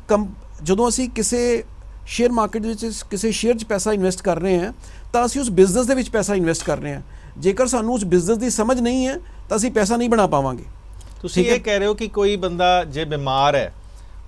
B: ਜਦੋਂ ਅਸੀਂ ਕਿਸੇ ਸ਼ੇਅਰ ਮਾਰਕੀਟ ਵਿੱਚ ਕਿਸੇ ਸ਼ੇਅਰ 'ਚ ਪੈਸਾ ਇਨਵੈਸਟ ਕਰ ਰਹੇ ਹਾਂ ਤਾਂ ਅਸੀਂ ਉਸ ਬਿਜ਼ਨਸ ਦੇ ਵਿੱਚ ਪੈਸਾ ਇਨਵੈਸਟ ਕਰ ਰਹੇ ਹਾਂ। ਜੇਕਰ ਸਾਨੂੰ ਉਸ ਬਿਜ਼ਨਸ ਦੀ ਸਮਝ ਨਹੀਂ ਹੈ ਤਾਂ ਅਸੀਂ ਪੈਸਾ ਨਹੀਂ ਬਣਾ ਪਾਵਾਂਗੇ।
A: ਤੁਸੀਂ। ਇਹ ਕਹਿ ਰਹੇ ਹੋ ਕਿ ਕੋਈ ਬੰਦਾ ਜੇ ਬਿਮਾਰ ਹੈ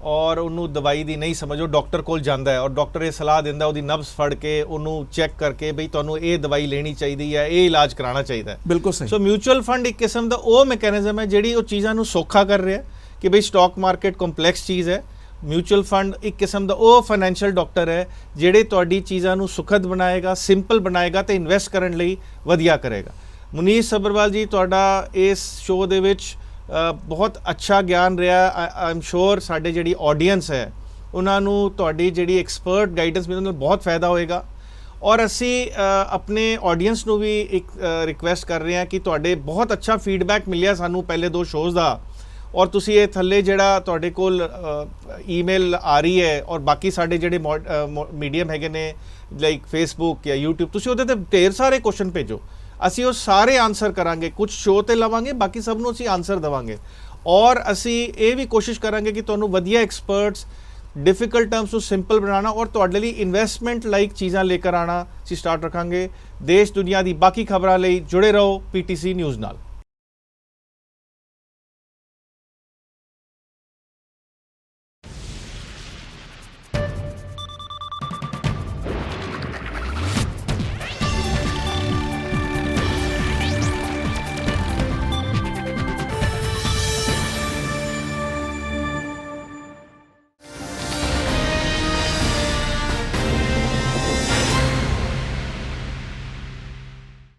A: ਔਰ ਉਹਨੂੰ ਦਵਾਈ ਦੀ ਨਹੀਂ ਸਮਝ ਡਾਕਟਰ ਕੋਲ ਜਾਂਦਾ ਹੈ ਔਰ ਡਾਕਟਰ ਇਹ ਸਲਾਹ ਦਿੰਦਾ ਉਹਦੀ ਨਬਜ਼ ਫੜ ਕੇ ਉਹਨੂੰ ਚੈੱਕ ਕਰਕੇ ਬਈ ਤੁਹਾਨੂੰ ਇਹ ਦਵਾਈ ਲੈਣੀ ਚਾਹੀਦੀ ਹੈ ਇਹ ਇਲਾਜ ਕਰਾਉਣਾ ਚਾਹੀਦਾ ਹੈ।
B: ਬਿਲਕੁਲ ਸਹੀ।
A: ਸੋ ਮਿਊਚੁਅਲ ਫੰਡ ਇੱਕ ਕਿਸਮ ਦਾ ਉਹ ਮੈਕੈਨਿਜ਼ਮ ਹੈ ਜਿਹੜੀ ਉਹ ਚੀਜ਼ਾਂ ਨੂੰ ਸੌਖਾ ਕਰ ਰਿਹਾ ਕਿ ਬਈ ਸਟਾਕ ਮਾਰਕੀਟ ਕੰਪਲੈਕਸ ਚੀਜ਼ ਹੈ। ਮਿਊਚੁਅਲ ਫੰਡ ਇੱਕ ਕਿਸਮ ਦਾ ਉਹ ਫਾਈਨੈਂਸ਼ੀਅਲ ਡਾਕਟਰ ਹੈ ਜਿਹੜੇ ਤੁਹਾਡੀ ਚੀਜ਼ਾਂ ਨੂੰ ਸੁਖਦ ਬਣਾਏਗਾ ਸਿੰਪਲ ਬਣਾਏਗਾ ਤੇ ਇਨਵੈਸਟ ਕਰਨ ਲਈ ਵਧੀਆ ਕਰੇਗਾ। ਮੁਨੀਸ਼ ਸਬਰਵਾਲ ਜੀ ਤੁਹਾਡਾ ਇਸ ਸ਼ੋਅ ਦੇ ਵਿੱਚ ਬਹੁਤ ਅੱਛਾ ਗਿਆਨ ਰਿਹਾ। ਆਈ ਐਮ ਸ਼ੋਰ ਸਾਡੇ ਜਿਹੜੀ ਆਡੀਅנס ਹੈ, ਉਹਨਾਂ ਨੂੰ ਤੁਹਾਡੀ ਜਿਹੜੀ ਐਕਸਪਰਟ ਗਾਈਡੈਂਸ ਮਿਲਣ ਨਾਲ ਬਹੁਤ ਫਾਇਦਾ ਹੋਏਗਾ। ਔਰ ਅਸੀਂ ਆਪਣੇ ਆਡੀਅנס ਨੂੰ ਵੀ ਇੱਕ ਰਿਕੁਐਸਟ ਕਰ ਰਹੇ ਹਾਂ ਕਿ ਤੁਹਾਡੇ ਬਹੁਤ ਅੱਛਾ ਫੀਡਬੈਕ ਮਿਲਿਆ ਸਾਨੂੰ ਪਹਿਲੇ ਦੋ ਸ਼ੋਜ਼ ਦਾ। ਔਰ ਤੁਸੀਂ ਇਹ ਥੱਲੇ ਜਿਹੜਾ ਤੁਹਾਡੇ ਕੋਲ ਈਮੇਲ ਆ ਰਹੀ ਹੈ ਔਰ ਬਾਕੀ ਸਾਡੇ ਜਿਹੜੇ ਮੀਡੀਅਮ ਹੈਗੇ ਨੇ ਲਾਈਕ ਫੇਸਬੁੱਕ ਜਾਂ YouTube, ਤੁਸੀਂ ਉਹਦੇ ਤੇ ਢੇਰ ਸਾਰੇ ਕੁਐਸਚਨ ਭੇਜੋ। ਅਸੀਂ ਉਹ ਸਾਰੇ ਆਨਸਰ ਕਰਾਂਗੇ, ਕੁਝ ਸ਼ੋਅ ਤੇ ਲਵਾਂਗੇ, ਬਾਕੀ ਸਭ ਨੂੰ ਅਸੀਂ ਆਨਸਰ ਦਵਾਂਗੇ। ਔਰ ਅਸੀਂ ਇਹ ਵੀ ਕੋਸ਼ਿਸ਼ ਕਰਾਂਗੇ ਕਿ ਤੁਹਾਨੂੰ ਵਧੀਆ ਐਕਸਪਰਟਸ ਡਿਫਿਕਲਟ ਟਰਮਸ ਨੂੰ ਸਿੰਪਲ ਬਣਾਉਣਾ ਔਰ ਤੁਹਾਡੇ ਲਈ ਇਨਵੈਸਟਮੈਂਟ ਲਾਈਕ ਚੀਜ਼ਾਂ ਲੈ ਕੇ ਆਣਾ ਅਸੀਂ ਸਟਾਰਟ ਰੱਖਾਂਗੇ। ਦੇਸ਼ ਦੁਨੀਆ ਦੀ ਬਾਕੀ ਖਬਰਾਂ ਲਈ ਜੁੜੇ ਰਹੋ ਪੀਟੀਸੀ ਨਿਊਜ਼ ਨਾਲ।